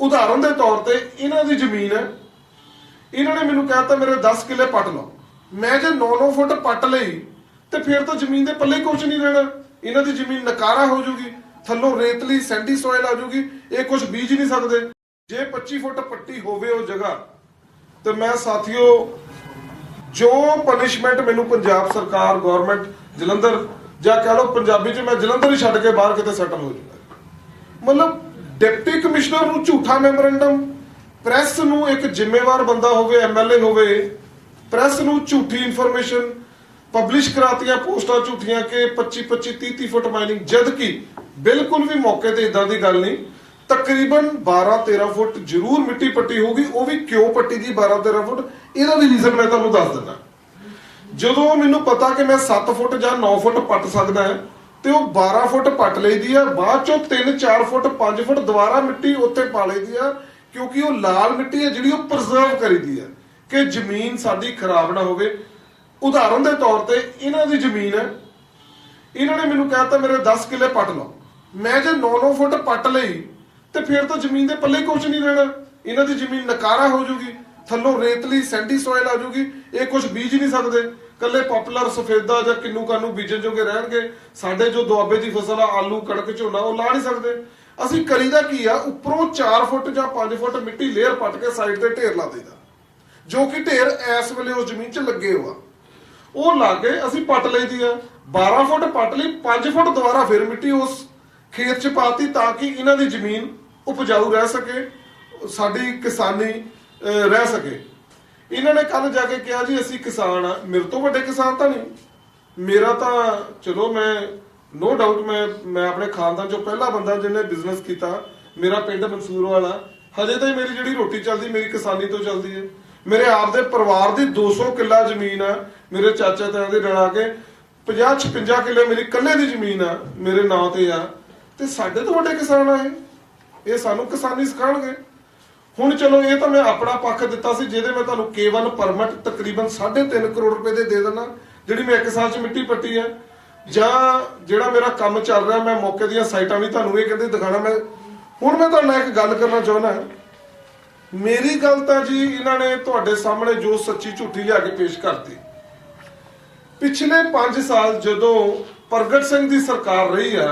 ਉਦਾਹਰਨ ਦੇ ਤੌਰ ਤੇ ਇਹਨਾਂ ਦੀ ਜ਼ਮੀਨ ਹੈ। ਇਹਨਾਂ ਨੇ ਮੈਨੂੰ ਕਹਿਤਾ ਮੇਰੇ 10 ਕਿੱਲੇ ਪੱਟ ਲਓ। ਮੈਂ ਜੇ 9-9 ਫੁੱਟ ਪੱਟ ਲਈ, ਤੇ ਫਿਰ ਤਾਂ ਜ਼ਮੀਨ ਦੇ ਪੱਲੇ ਕੁਝ ਨਹੀਂ ਰਹਿਣਾ। ਇਹਨਾਂ ਦੀ ਜ਼ਮੀਨ ਨਕਾਰਾ ਹੋ ਜਾਊਗੀ, ਥੱਲੋਂ ਰੇਤਲੀ ਸੈਂਡੀ ਸੋਇਲ ਆ ਜੂਗੀ ਇਹ ਕੁਝ ਬੀਜ ਨਹੀਂ ਸਕਦੇ। ਜੇ 25 ਫੁੱਟ ਪੱਟੀ ਹੋਵੇ ਉਹ ਜਗ੍ਹਾ, ਤੇ ਮੈਂ ਸਾਥੀਓ, ਜੋ ਪਨਿਸ਼ਮੈਂਟ ਮੈਨੂੰ ਪੰਜਾਬ ਸਰਕਾਰ ਗਵਰਨਮੈਂਟ ਜਲੰਧਰ, ਜਾਂ ਕਹ ਲਓ ਪੰਜਾਬੀ ਚ ਮੈਂ ਜਲੰਧਰ ਹੀ ਛੱਡ ਕੇ ਬਾਹਰ ਕਿਤੇ ਸੈਟਲ ਹੋ ਜਾਊਗਾ। ਮਤਲਬ ਡਿਪਟੀ ਕਮਿਸ਼ਨਰ ਨੂੰ ਝੂਠਾ ਮੈਮੋਰੈਂਡਮ ਪ੍ਰੈਸ ਨੂੰ ਇੱਕ ਜ਼ਿੰਮੇਵਾਰ ਬੰਦਾ ਹੋਵੇ ਐਮਐਲਏ ਹੋਵੇ ਪ੍ਰੈਸ ਨੂੰ ਝੂਠੀ ਇਨਫੋਰਮੇਸ਼ਨ ਪਬਲਿਸ਼ ਕਰਾਤੀਆਂ ਪੋਸਟਾਂ ਝੂਠੀਆਂ ਕਿ 25 25 30 30 ਫੁੱਟ ਮਾਈਨਿੰਗ ਜਦ ਕਿ ਬਿਲਕੁਲ ਵੀ ਮੌਕੇ ਤੇ ਇਦਾਂ ਦੀ ਗੱਲ ਨਹੀਂ। ਤਕਰੀਬਨ 12 13 ਫੁੱਟ ਜ਼ਰੂਰ ਮਿੱਟੀ ਪੱਟੀ ਹੋਊਗੀ ਉਹ ਵੀ ਕਿਉਂ ਪੱਟੀ ਦੀ 12 13 ਫੁੱਟ? ਇਹਦਾ ਵੀ ਰੀਜ਼ਨ ਮੈਂ ਤੁਹਾਨੂੰ ਦੱਸ ਦਿੰਦਾ। ਜਦੋਂ ਮੈਨੂੰ ਪਤਾ ਕਿ ਮੈਂ 7 ਫੁੱਟ ਜਾਂ 9 ਫੁੱਟ ਪੱਟ ਸਕਦਾ ਹਾਂ, ਤੇ ਉਹ 12 ਫੁੱਟ ਪੱਟ ਲਈਦੀ ਆ, ਬਾਅਦ ਚੋਂ 3 4 ਫੁੱਟ 5 ਫੁੱਟ ਦੁਬਾਰਾ ਮਿੱਟੀ ਉੱਤੇ ਪਾ ਲਈਦੀ ਆ, ਕਿਉਂਕਿ ਉਹ ਲਾਲ ਮਿੱਟੀ ਹੈ ਜਿਹੜੀ ਉਹ ਪ੍ਰੀਜ਼ਰਵ ਕਰੀਦੀ ਆ, ਕਿ ਜ਼ਮੀਨ ਸਾਡੀ ਖਰਾਬ ਨਾ ਹੋਵੇ। ਉਦਾਹਰਨ ਦੇ ਤੌਰ ਤੇ ਇਹਨਾਂ ਦੀ ਜ਼ਮੀਨ ਹੈ ਇਹਨਾਂ ਨੇ ਮੈਨੂੰ ਕਹਿਤਾ, ਮੇਰੇ 10 ਕਿੱਲੇ ਪੱਟ ਲਓ। ਮੈਂ ਜੇ 9-9 ਫੁੱਟ ਪੱਟ ਲਈ, ਤੇ ਫਿਰ ਤਾਂ ਜ਼ਮੀਨ ਦੇ ਪੱਲੇ ਕੁਝ ਨਹੀਂ ਰਹਿਣਾ। ਇਹਨਾਂ ਦੀ ਜ਼ਮੀਨ ਨਕਾਰਾ ਹੋ ਜਾਊਗੀ ਥੱਲੋਂ ਰੇਤਲੀ ਸੈਂਡੀ ਸੋਇਲ ਆ ਜਾਊਗੀ ਇਹ ਕੁਝ ਬੀਜ ਨਹੀਂ ਸਕਦੇ। ਕੱਲੇ ਪਪੂਲਰ ਸਫੇਦਾ ਜਾਂ ਕਿੰਨੂ ਕਾਨੂੰ ਬੀਜਣ ਜੋਗੇ ਰਹਿਣਗੇ? ਸਾਡੇ ਜੋ ਦੁਆਬੇ ਦੀ ਫਸਲ ਆ, ਆਲੂ, ਕਣਕ, ਝੋਨਾ, ਉਹ ਲਾ ਨਹੀਂ ਸਕਦੇ। ਅਸੀਂ ਕਰੀਦਾ ਕੀ ਆ? ਉੱਪਰੋਂ 4 ਫੁੱਟ ਜਾਂ 5 ਫੁੱਟ ਮਿੱਟੀ ਲੇਅਰ ਪੱਟ ਕੇ ਸਾਈਡ ਤੇ ਢੇਰ ਲਾ ਦੇਈਦਾ। ਜੋ ਕਿ ਢੇਰ ਇਸ ਵੇਲੇ ਉਸ ਜ਼ਮੀਨ 'ਚ ਲੱਗੇ ਹੋਆ। ਉਹ ਲਾ ਕੇ ਅਸੀਂ ਪੱਟ ਲਈਦੀ ਆ। 12 ਫੁੱਟ ਪੱਟ ਲਈ 5 ਫੁੱਟ ਦੁਬਾਰਾ ਫਿਰ ਮਿੱਟੀ ਉਸ ਖੇਤ 'ਚ ਪਾਤੀ ਤਾਂ ਕਿ ਇਹਨਾਂ ਦੀ ਜ਼ਮੀਨ ਉਪਜਾਊ ਰਹਿ ਸਕੇ, ਸਾਡੀ ਕਿਸਾਨੀ ਰਹਿ ਸਕੇ। ਇਹਨਾਂ ਨੇ ਕੱਲ ਜਾ ਕੇ ਕਿਹਾ ਜੀ, ਅਸੀਂ ਕਿਸਾਨ ਆ। ਮੇਰੇ ਤੋਂ ਵੱਡੇ ਕਿਸਾਨ ਤਾਂ ਨਹੀਂ। ਮੇਰਾ ਤਾਂ, ਚਲੋ ਮੈਂ ਨੋ ਡਾਊਟ ਮੈਂ ਮੈਂ ਆਪਣੇ ਖਾਨਦਾਨ ਚੋਂ ਪਹਿਲਾ ਬੰਦਾ ਜਿਹਨੇ ਬਿਜ਼ਨਸ ਕੀਤਾ। ਮੇਰਾ ਪਿੰਡ ਮਨਸੂਰ ਵਾਲਾ। ਹਜੇ ਤਾਂ ਮੇਰੀ ਜਿਹੜੀ ਰੋਟੀ ਚੱਲਦੀ, ਮੇਰੀ ਕਿਸਾਨੀ ਤੋਂ ਚੱਲਦੀ ਹੈ। ਮੇਰੇ ਆਪ ਦੇ ਪਰਿਵਾਰ ਦੀ 200 ਕਿੱਲਾ ਜ਼ਮੀਨ ਆ, ਮੇਰੇ ਚਾਚਾ ਤਾਇਆ ਦੇ ਰਲਾ ਕੇ 50 56 ਕਿੱਲੇ ਮੇਰੀ ਕੱਲੇ ਦੀ ਜ਼ਮੀਨ ਆ, ਮੇਰੇ ਨਾਂ ਤੇ ਆ। ਤੇ ਸਾਡੇ ਤੋਂ ਵੱਡੇ ਕਿਸਾਨ ਆ ਇਹ। ਇਹ ਸਾਨੂੰ ਕਿਸਾਨੀ ਸਿਖਾਉਣਗੇ। ਹੁਣ ਚਲੋ ਇਹ ਤਾਂ ਮੈਂ ਆਪਣਾ ਪੱਖ ਦਿੱਤਾ ਸੀ, ਜਿਹਦੇ ਮੈਂ ਤੁਹਾਨੂੰ K1 ਪਰਮਿਟ ਤਕਰੀਬਨ 3.5 ਕਰੋੜ ਰੁਪਏ ਦੇ ਦੇ ਦੇਣਾ ਜਿਹੜੀ ਮੈਂ ਇੱਕ ਸਾਲ 'ਚ ਮਿੱਟੀ ਪੱਟੀ ਹੈ। ਜਾਂ ਜਿਹੜਾ ਮੇਰਾ ਕੰਮ ਚੱਲ ਰਿਹਾ, ਮੈਂ ਮੌਕੇ ਦੀਆਂ ਸਾਈਟਾਂ ਵੀ ਤੁਹਾਨੂੰ ਇਹ ਕਹਿੰਦੇ ਦਿਖਾਣਾ ਮੈਂ ਹੁਣ ਮੈਂ ਤੁਹਾਡੇ ਨਾਲ ਇੱਕ ਗੱਲ ਕਰਨਾ ਚਾਹੁੰਦਾ ਮੇਰੀ ਗੱਲ ਤਾਂ ਜੀ ਇਹਨਾਂ ਨੇ ਤੁਹਾਡੇ ਸਾਹਮਣੇ ਜੋ ਸੱਚੀ ਝੂਠੀ ਲਿਆ ਕੇ ਪੇਸ਼ ਕਰਤੀ। ਪਿਛਲੇ 5 ਸਾਲ ਜਦੋਂ ਪ੍ਰਗਟ ਸਿੰਘ ਦੀ ਸਰਕਾਰ ਰਹੀ ਆ,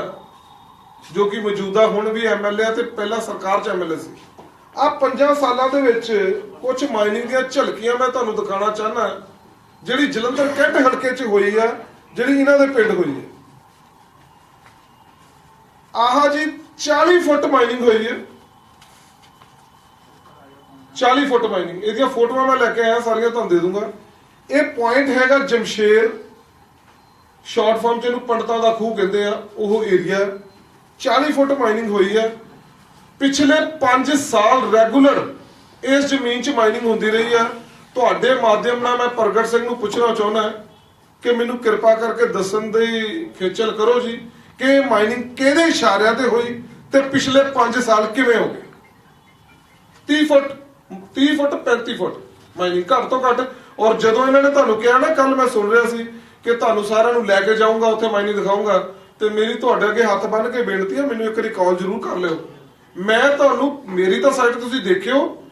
ਜੋ ਕਿ ਮੌਜੂਦਾ ਹੁਣ ਵੀ ਐਮਐਲਏ ਆ ਤੇ ਪਹਿਲਾਂ ਸਰਕਾਰ ਚ ਐਮਐਲਏ ਸੀ। ਆ ਪੰਜਾਂ ਸਾਲਾਂ ਦੇ ਵਿੱਚ ਕੁਝ ਮਾਈਨਿੰਗ ਦੀਆਂ ਝਲਕੀਆਂ ਮੈਂ ਤੁਹਾਨੂੰ ਦਿਖਾਉਣਾ ਚਾਹਨਾ ਜਿਹੜੀ ਜਲੰਧਰ ਕੈਂਟ ਹਲਕੇ 'ਚ ਹੋਈ ਆ ਜਿਹੜੀ ਇਹਨਾਂ ਦੇ ਪਿੰਡ ਹੋਈ ਹੈ। ਆਹ ਜੀ 40 ਫੁੱਟ ਮਾਈਨਿੰਗ ਹੋਈ ਹੈ। 40 ਫੁੱਟ ਮਾਈਨਿੰਗ ਇਹਦੀਆਂ ਫੋਟੋਆਂ ਮੈਂ ਲੈ ਕੇ ਆਇਆ, ਸਾਰੀਆਂ ਤੁਹਾਨੂੰ ਦੇ ਦੂੰਗਾ। ਇਹ ਪੁਆਇੰਟ ਹੈਗਾ ਜਮਸ਼ੇਰ। ਸ਼ਾਰਟ ਫਾਰਮ ਚ ਇਹਨੂੰ ਪੰਡਤਾਂ ਦਾ ਖੂਹ ਕਹਿੰਦੇ ਆ, ਉਹ ਏਰੀਆ 40 ਫੁੱਟ ਮਾਈਨਿੰਗ ਹੋਈ ਹੈ। ਪਿਛਲੇ 5 ਸਾਲ ਰੈਗੂਲਰ ਇਸ ਜ਼ਮੀਨ 'ਚ ਮਾਈਨਿੰਗ ਹੁੰਦੀ ਰਹੀ ਆ। ਤੁਹਾਡੇ ਮਾਧਿਅਮ ਨਾਲ ਮੈਂ ਪ੍ਰਗਟ ਸਿੰਘ ਨੂੰ ਪੁੱਛਣਾ ਚਾਹੁੰਦਾ ਕਿ ਮੈਨੂੰ ਕਿਰਪਾ ਕਰਕੇ ਦੱਸਣ ਦੀ ਖੇਚਲ ਕਰੋ ਜੀ ਕਿ ਮਾਈਨਿੰਗ ਕਿਹਦੇ ਇਸ਼ਾਰਿਆਂ ਤੇ ਹੋਈ ਤੇ ਪਿਛਲੇ 5 ਸਾਲ ਕਿਵੇਂ ਹੋ ਗਏ? 30 ਫੁੱਟ 30 ਫੁੱਟ 35 ਫੁੱਟ ਮਾਈਨਿੰਗ ਘੱਟ ਤੋਂ ਘੱਟ। ਔਰ ਜਦੋਂ ਇਹਨਾਂ ਨੇ ਤੁਹਾਨੂੰ ਕਿਹਾ ਨਾ ਕੱਲ ਮੈਂ ਸੁਣ ਰਿਹਾ ਸੀ ਕਿ ਤੁਹਾਨੂੰ ਸਾਰਿਆਂ ਨੂੰ ਲੈ ਕੇ ਜਾਊਂਗਾ, ਉੱਥੇ ਮਾਈਨਿੰਗ ਦਿਖਾਊਂਗਾ ਤੇ ਮੇਰੀ ਤੁਹਾਡੇ ਅੱਗੇ ਹੱਥ ਬੰਨ੍ਹ ਕੇ ਬੇਨਤੀ ਹੈ ਮੈਨੂੰ ਇੱਕ ਵਾਰੀ ਜ਼ਰੂਰ ਕਰ ਲਿਓ। ਮੈਂ ਤੁਹਾਨੂੰ, ਮੇਰੀ ਤਾਂ ਸਾਈਟ ਤੁਸੀਂ ਦੇਖਿਓ,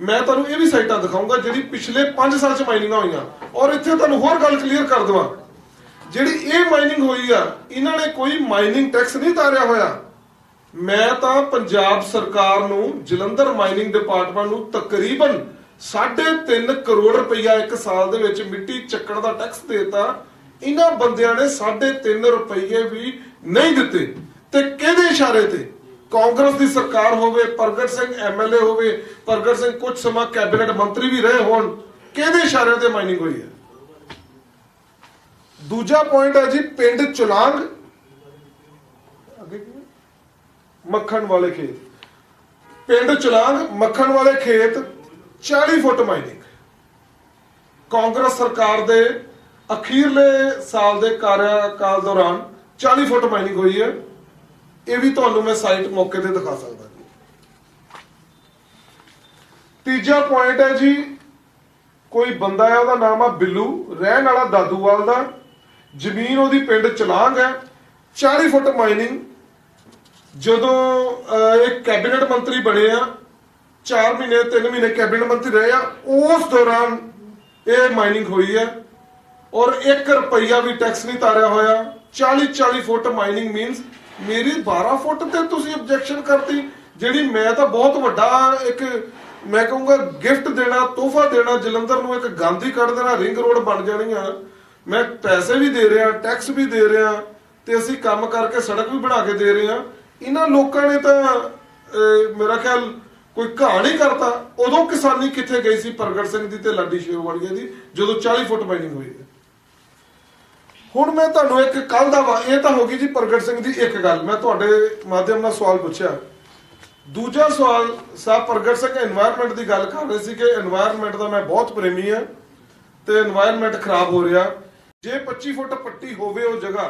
ਮੈਂ ਤੁਹਾਨੂੰ ਇਹ ਵੀ ਸਾਈਟਾਂ ਦਿਖਾਊਂਗਾ ਜਿਹੜੀ ਪਿਛਲੇ 5 ਸਾਲ ਚ ਮਾਈਨਿੰਗਾਂ ਹੋਈਆਂ। ਔਰ ਇੱਥੇ ਤੁਹਾਨੂੰ ਹੋਰ ਗੱਲ ਕਲੀਅਰ ਕਰ ਦਵਾਂ। ਜਿਹੜੀ ਇਹ ਮਾਈਨਿੰਗ ਹੋਈ ਆ, ਇਹਨਾਂ ਨੇ ਕੋਈ ਮਾਈਨਿੰਗ ਟੈਕਸ ਨਹੀਂ ਤਾਰਿਆ ਹੋਇਆ। ਮੈਂ ਤਾਂ ਪੰਜਾਬ ਸਰਕਾਰ ਨੂੰ, ਜਲੰਧਰ ਮਾਈਨਿੰਗ ਡਿਪਾਰਟਮੈਂਟ ਨੂੰ ਤਕਰੀਬਨ 3.5 ਕਰੋੜ ਰੁਪਈਆ ਇੱਕ ਸਾਲ ਦੇ ਵਿੱਚ ਮਿੱਟੀ ਚੱਕਣ ਦਾ ਟੈਕਸ ਦੇਤਾ। ਇਹਨਾਂ ਬੰਦਿਆਂ ਨੇ 3.5 ਰੁਪਈਏ ਵੀ ਨਹੀਂ ਦਿੱਤੇ। ਤੇ ਕਿਹਦੇ ਇਸ਼ਾਰੇ ਤੇ? ਕਾਂਗਰਸ ਦੀ ਸਰਕਾਰ ਹੋਵੇ, ਪ੍ਰਗਟ ਸਿੰਘ ਐਮਐਲਏ ਹੋਵੇ, ਪ੍ਰਗਟ ਸਿੰਘ ਕੁਝ ਸਮਾਂ ਕੈਬਨਿਟ ਮੰਤਰੀ ਵੀ ਰਹੇ ਹੋਣ, ਕਿਹਦੇ ਇਸ਼ਾਰਿਆਂ ਤੇ ਮਾਈਨਿੰਗ ਹੋਈ ਹੈ? ਦੂਜਾ ਪੁਆਇੰਟ ਹੈ ਜੀ ਪਿੰਡ ਚੁਲਾਂਗ ਮੱਖਣ ਵਾਲੇ ਖੇਤ। ਪਿੰਡ ਚੁਲਾਂਗ, ਮੱਖਣ ਵਾਲੇ ਖੇਤ 40 ਫੁੱਟ ਮਾਈਨਿੰਗ। ਕਾਂਗਰਸ ਸਰਕਾਰ ਦੇ ਅਖੀਰਲੇ ਸਾਲ ਦੇ ਕਾਰਜਕਾਲ ਦੌਰਾਨ 40 ਫੁੱਟ ਮਾਈਨਿੰਗ ਹੋਈ ਹੈ। ਇਹ ਵੀ ਤੁਹਾਨੂੰ ਮੈਂ ਸਾਈਟ ਮੌਕੇ ਤੇ ਦਿਖਾ ਸਕਦਾ ਤੀਜਾ ਪੁਆਇੰਟ ਹੈ ਜੀ ਕੋਈ ਬੰਦਾ ਹੈ ਉਹਦਾ ਨਾਮ ਆ ਬਿੱਲੂ ਰਹਿਣ ਵਾਲਾ ਦਾਦੂਵਾਲ ਦਾ। ਜ਼ਮੀਨ ਉਹਦੀ ਪਿੰਡ ਚਲਾਂਗ ਹੈ। 40 ਫੁੱਟ ਮਾਈਨਿੰਗ ਜਦੋਂ ਅਹ, ਇਹ ਕੈਬਨਿਟ ਮੰਤਰੀ ਬਣੇ ਆ 4 ਮਹੀਨੇ 3 ਮਹੀਨੇ ਕੈਬਨਿਟ ਮੰਤਰੀ ਰਹੇ ਆ ਉਸ ਦੌਰਾਨ ਇਹ ਮਾਈਨਿੰਗ ਹੋਈ ਹੈ। ਔਰ 1 ਰੁਪਈਆ ਵੀ ਟੈਕਸ ਨਹੀਂ ਤਾਰਿਆ ਹੋਇਆ। 40 40 ਫੁੱਟ ਮਾਈਨਿੰਗ ਮੀਨਸ ਮੇਰੀ 12 ਫੁੱਟ ਤੇ ਤੁਸੀਂ ਆਬਜੈਕਸ਼ਨ ਕਰਤੀ, ਜਿਹੜੀ ਮੈਂ ਤਾਂ ਬਹੁਤ ਵੱਡਾ ਇੱਕ, ਮੈਂ ਕਹੂੰਗਾ ਗਿਫਟ ਦੇਣਾ, ਤੋਹਫਾ ਦੇਣਾ, ਜਲੰਧਰ ਨੂੰ ਇੱਕ ਗਾਂਧੀ ਕੱਢ ਦੇਣਾ ਰਿੰਗ ਰੋਡ ਬਣ ਜਾਣੀ ਆ। ਮੈਂ ਪੈਸੇ ਵੀ ਦੇ ਰਿਹਾ ਟੈਕਸ ਵੀ ਦੇ ਰਿਹਾ ਤੇ ਅਸੀਂ ਕੰਮ ਕਰਕੇ ਸੜਕ ਵੀ ਬਣਾ ਕੇ ਦੇ ਰਹੇ ਆ। ਇਹਨਾਂ ਲੋਕਾਂ ਨੇ ਤਾਂ ਮੇਰਾ ਖਿਆਲ ਕੋਈ ਘਾਣ ਹੀ ਕਰਤਾ। ਉਦੋਂ ਕਿਸਾਨੀ ਕਿੱਥੇ ਗਈ ਸੀ? ਪ੍ਰਗਟ ਸਿੰਘ ਦੀ ਤੇ ਲਾਡੀ ਸ਼ੇਰਵਾਲੀਆ ਦੀ, ਜਦੋਂ 40 ਫੁੱਟ ਮਾਈਨਿੰਗ ਹੋਈ ਹੈ। ਹੁਣ ਮੈਂ ਤੁਹਾਨੂੰ ਇੱਕ ਕੱਲ ਦਾ ਇਹ ਤਾਂ ਹੋ ਗਈ ਜੀ ਪ੍ਰਗਟ ਸਿੰਘ ਦੀ ਇੱਕ ਗੱਲ। ਮੈਂ ਤੁਹਾਡੇ ਮਾਧਿਅਮ ਨਾਲ ਸਵਾਲ ਪੁੱਛਿਆ। ਦੂਜਾ ਸਵਾਲ ਸਾਹਿਬ ਪ੍ਰਗਟ ਸਿੰਘ এনवायरमेंट ਦੀ ਗੱਲ ਕਰ ਰਹੇ ਸੀ ਕਿ এনवायरमेंट ਦਾ ਮੈਂ ਬਹੁਤ ਪ੍ਰੇਮੀ ਹਾਂ ਤੇ এনवायरमेंट ਖਰਾਬ ਹੋ ਰਿਹਾ। ਜੇ 25 ਫੁੱਟ ਪੱਟੀ ਹੋਵੇ ਉਹ ਜਗ੍ਹਾ,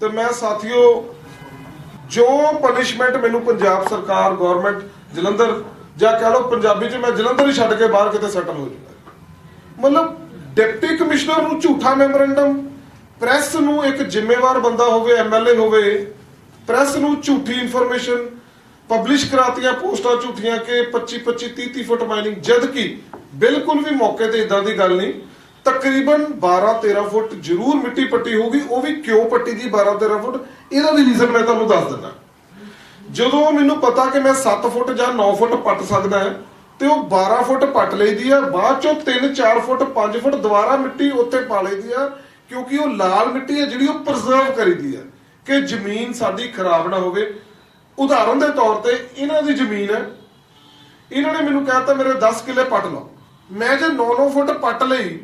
ਤੇ ਮੈਂ ਸਾਥੀਓ, ਜੋ ਪਨਿਸ਼ਮੈਂਟ ਮੈਨੂੰ ਪੰਜਾਬ ਸਰਕਾਰ ਗਵਰਨਮੈਂਟ ਜਲੰਧਰ ਜਾਂ ਕਹ ਲਓ ਪੰਜਾਬੀ ਚ ਮੈਂ ਜਲੰਧਰ ਹੀ ਛੱਡ ਕੇ ਬਾਹਰ ਕਿਤੇ ਸੈਟਲ ਹੋ ਜੂਗਾ ਮਤਲਬ ਡਿਪਟੀ ਕਮਿਸ਼ਨਰ ਨੂੰ ਝੂਠਾ ਮੈਮੋਰੈਂਡਮ ਪ੍ਰੈਸ ਨੂੰ ਇੱਕ ਜ਼ਿੰਮੇਵਾਰ ਬੰਦਾ ਹੋਵੇ ਐਮਐਲਏ ਹੋਵੇ ਪ੍ਰੈਸ ਨੂੰ ਝੂਠੀ ਇਨਫੋਰਮੇਸ਼ਨ ਪਬਲਿਸ਼ ਕਰਾਤੀਆਂ ਪੋਸਟਾਂ ਝੂਠੀਆਂ ਕਿ 25 25 30 30 ਫੁੱਟ ਮਾਈਨਿੰਗ ਜਦ ਕਿ ਬਿਲਕੁਲ ਵੀ ਮੌਕੇ ਤੇ ਇਦਾਂ ਦੀ ਗੱਲ ਨਹੀਂ। ਤਕਰੀਬਨ 12 13 ਫੁੱਟ ਜ਼ਰੂਰ ਮਿੱਟੀ ਪੱਟੀ ਹੋਊਗੀ ਉਹ ਵੀ ਕਿਉਂ ਪੱਟੀ ਦੀ 12 13 ਫੁੱਟ? ਇਹਦਾ ਵੀ ਰੀਜ਼ਨ ਮੈਂ ਤੁਹਾਨੂੰ ਦੱਸ ਦਿੰਦਾ। ਜਦੋਂ ਮੈਨੂੰ ਪਤਾ ਕਿ ਮੈਂ 7 ਫੁੱਟ ਜਾਂ 9 ਫੁੱਟ ਪੱਟ ਸਕਦਾ ਹਾਂ, ਤੇ ਉਹ 12 ਫੁੱਟ ਪੱਟ ਲਈਦੀ ਆ ਬਾਅਦ ਚੋਂ 3 4 ਫੁੱਟ 5 ਫੁੱਟ ਦੁਬਾਰਾ ਮਿੱਟੀ ਉੱਤੇ ਪਾ ਲਈਦੀ ਆ ਕਿਉਂਕਿ ਉਹ ਲਾਲ ਮਿੱਟੀ ਹੈ ਜਿਹੜੀ ਉਹ ਪ੍ਰੀਜ਼ਰਵ ਕਰੀਦੀ ਆ ਕਿ ਜ਼ਮੀਨ ਸਾਡੀ ਖਰਾਬ ਨਾ ਹੋਵੇ। ਉਦਾਹਰਨ ਦੇ ਤੌਰ ਤੇ ਇਹਨਾਂ ਦੀ ਜ਼ਮੀਨ ਹੈ। ਇਹਨਾਂ ਨੇ ਮੈਨੂੰ ਕਹਿਤਾ, ਮੇਰੇ 10 ਕਿੱਲੇ ਪੱਟ ਲਓ। ਮੈਂ ਜੇ 9-9 ਫੁੱਟ ਪੱਟ ਲਈ,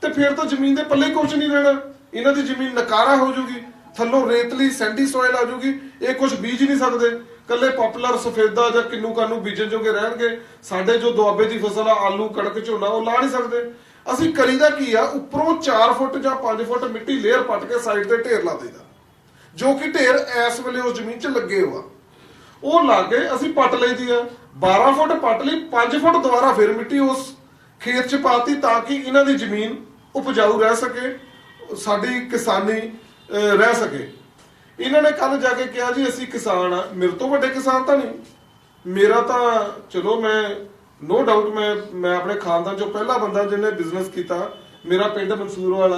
ਤੇ ਫਿਰ ਤਾਂ ਜ਼ਮੀਨ ਦੇ ਪੱਲੇ ਕੁਝ ਨਹੀਂ ਰਹਿਣਾ। ਇਹਨਾਂ ਦੀ ਜ਼ਮੀਨ ਨਕਾਰਾ ਹੋ ਜੂਗੀ, ਥੱਲੋਂ ਰੇਤਲੀ ਸੈਂਡੀ ਸੋਇਲ ਆ ਜੂਗੀ, ਇਹ ਕੁਝ ਬੀਜ ਨਹੀਂ ਸਕਦੇ। ਕੱਲੇ ਪਪੂਲਰ ਸਫੇਦਾ ਜਾਂ ਕਿੰਨੂ ਕਾਨੂੰ ਬੀਜਣ ਜੋਗੇ ਰਹਿਣਗੇ। ਸਾਡੇ ਜੋ ਦੁਆਬੇ ਦੀ ਫਸਲ ਆ, ਆਲੂ, ਕਣਕ, ਝੋਨਾ, ਉਹ ਲਾ ਨਹੀਂ ਸਕਦੇ। ਅਸੀਂ ਕਰੀਦਾ ਕੀ ਆ? ਉੱਪਰੋਂ 4 ਫੁੱਟ ਜਾਂ 5 ਫੁੱਟ ਮਿੱਟੀ ਲੇਅਰ ਪੱਟ ਕੇ ਸਾਈਡ ਤੇ ਢੇਰ ਲਾ ਦੇਈਦਾ। ਜੋ ਕਿ ਢੇਰ ਇਸ ਵੇਲੇ ਉਸ ਜ਼ਮੀਨ 'ਚ ਲੱਗੇ ਹੋਆ ਉਹ ਲਾ ਕੇ ਅਸੀਂ ਪੱਟ ਲਈਦੀ ਆ। 12 ਫੁੱਟ ਪੱਟ ਲਈ 5 ਫੁੱਟ ਦੁਬਾਰਾ ਫਿਰ ਮਿੱਟੀ ਉਸ ਖੇਤ 'ਚ ਪਾਤੀ ਤਾਂ ਕਿ ਇਹਨਾਂ ਦੀ ਜ਼ਮੀਨ ਉਪਜਾਊ ਰਹਿ ਸਕੇ, ਸਾਡੀ ਕਿਸਾਨੀ ਰਹਿ ਸਕੇ। ਇਹਨਾਂ ਨੇ ਕੱਲ ਜਾ ਕੇ ਕਿਹਾ ਜੀ, ਅਸੀਂ ਕਿਸਾਨ ਆ। ਮੇਰੇ ਤੋਂ ਵੱਡੇ ਕਿਸਾਨ ਤਾਂ ਨਹੀਂ। ਮੇਰਾ ਤਾਂ, ਚਲੋ ਮੈਂ ਨੋ ਡਾਊਟ ਮੈਂ ਮੈਂ ਆਪਣੇ ਖਾਨਦਾਨ ਚੋਂ ਪਹਿਲਾ ਬੰਦਾ ਜਿਹਨੇ ਬਿਜ਼ਨਸ ਕੀਤਾ, ਮੇਰਾ ਪਿੰਡ ਮਨਸੂਰ ਵਾਲਾ।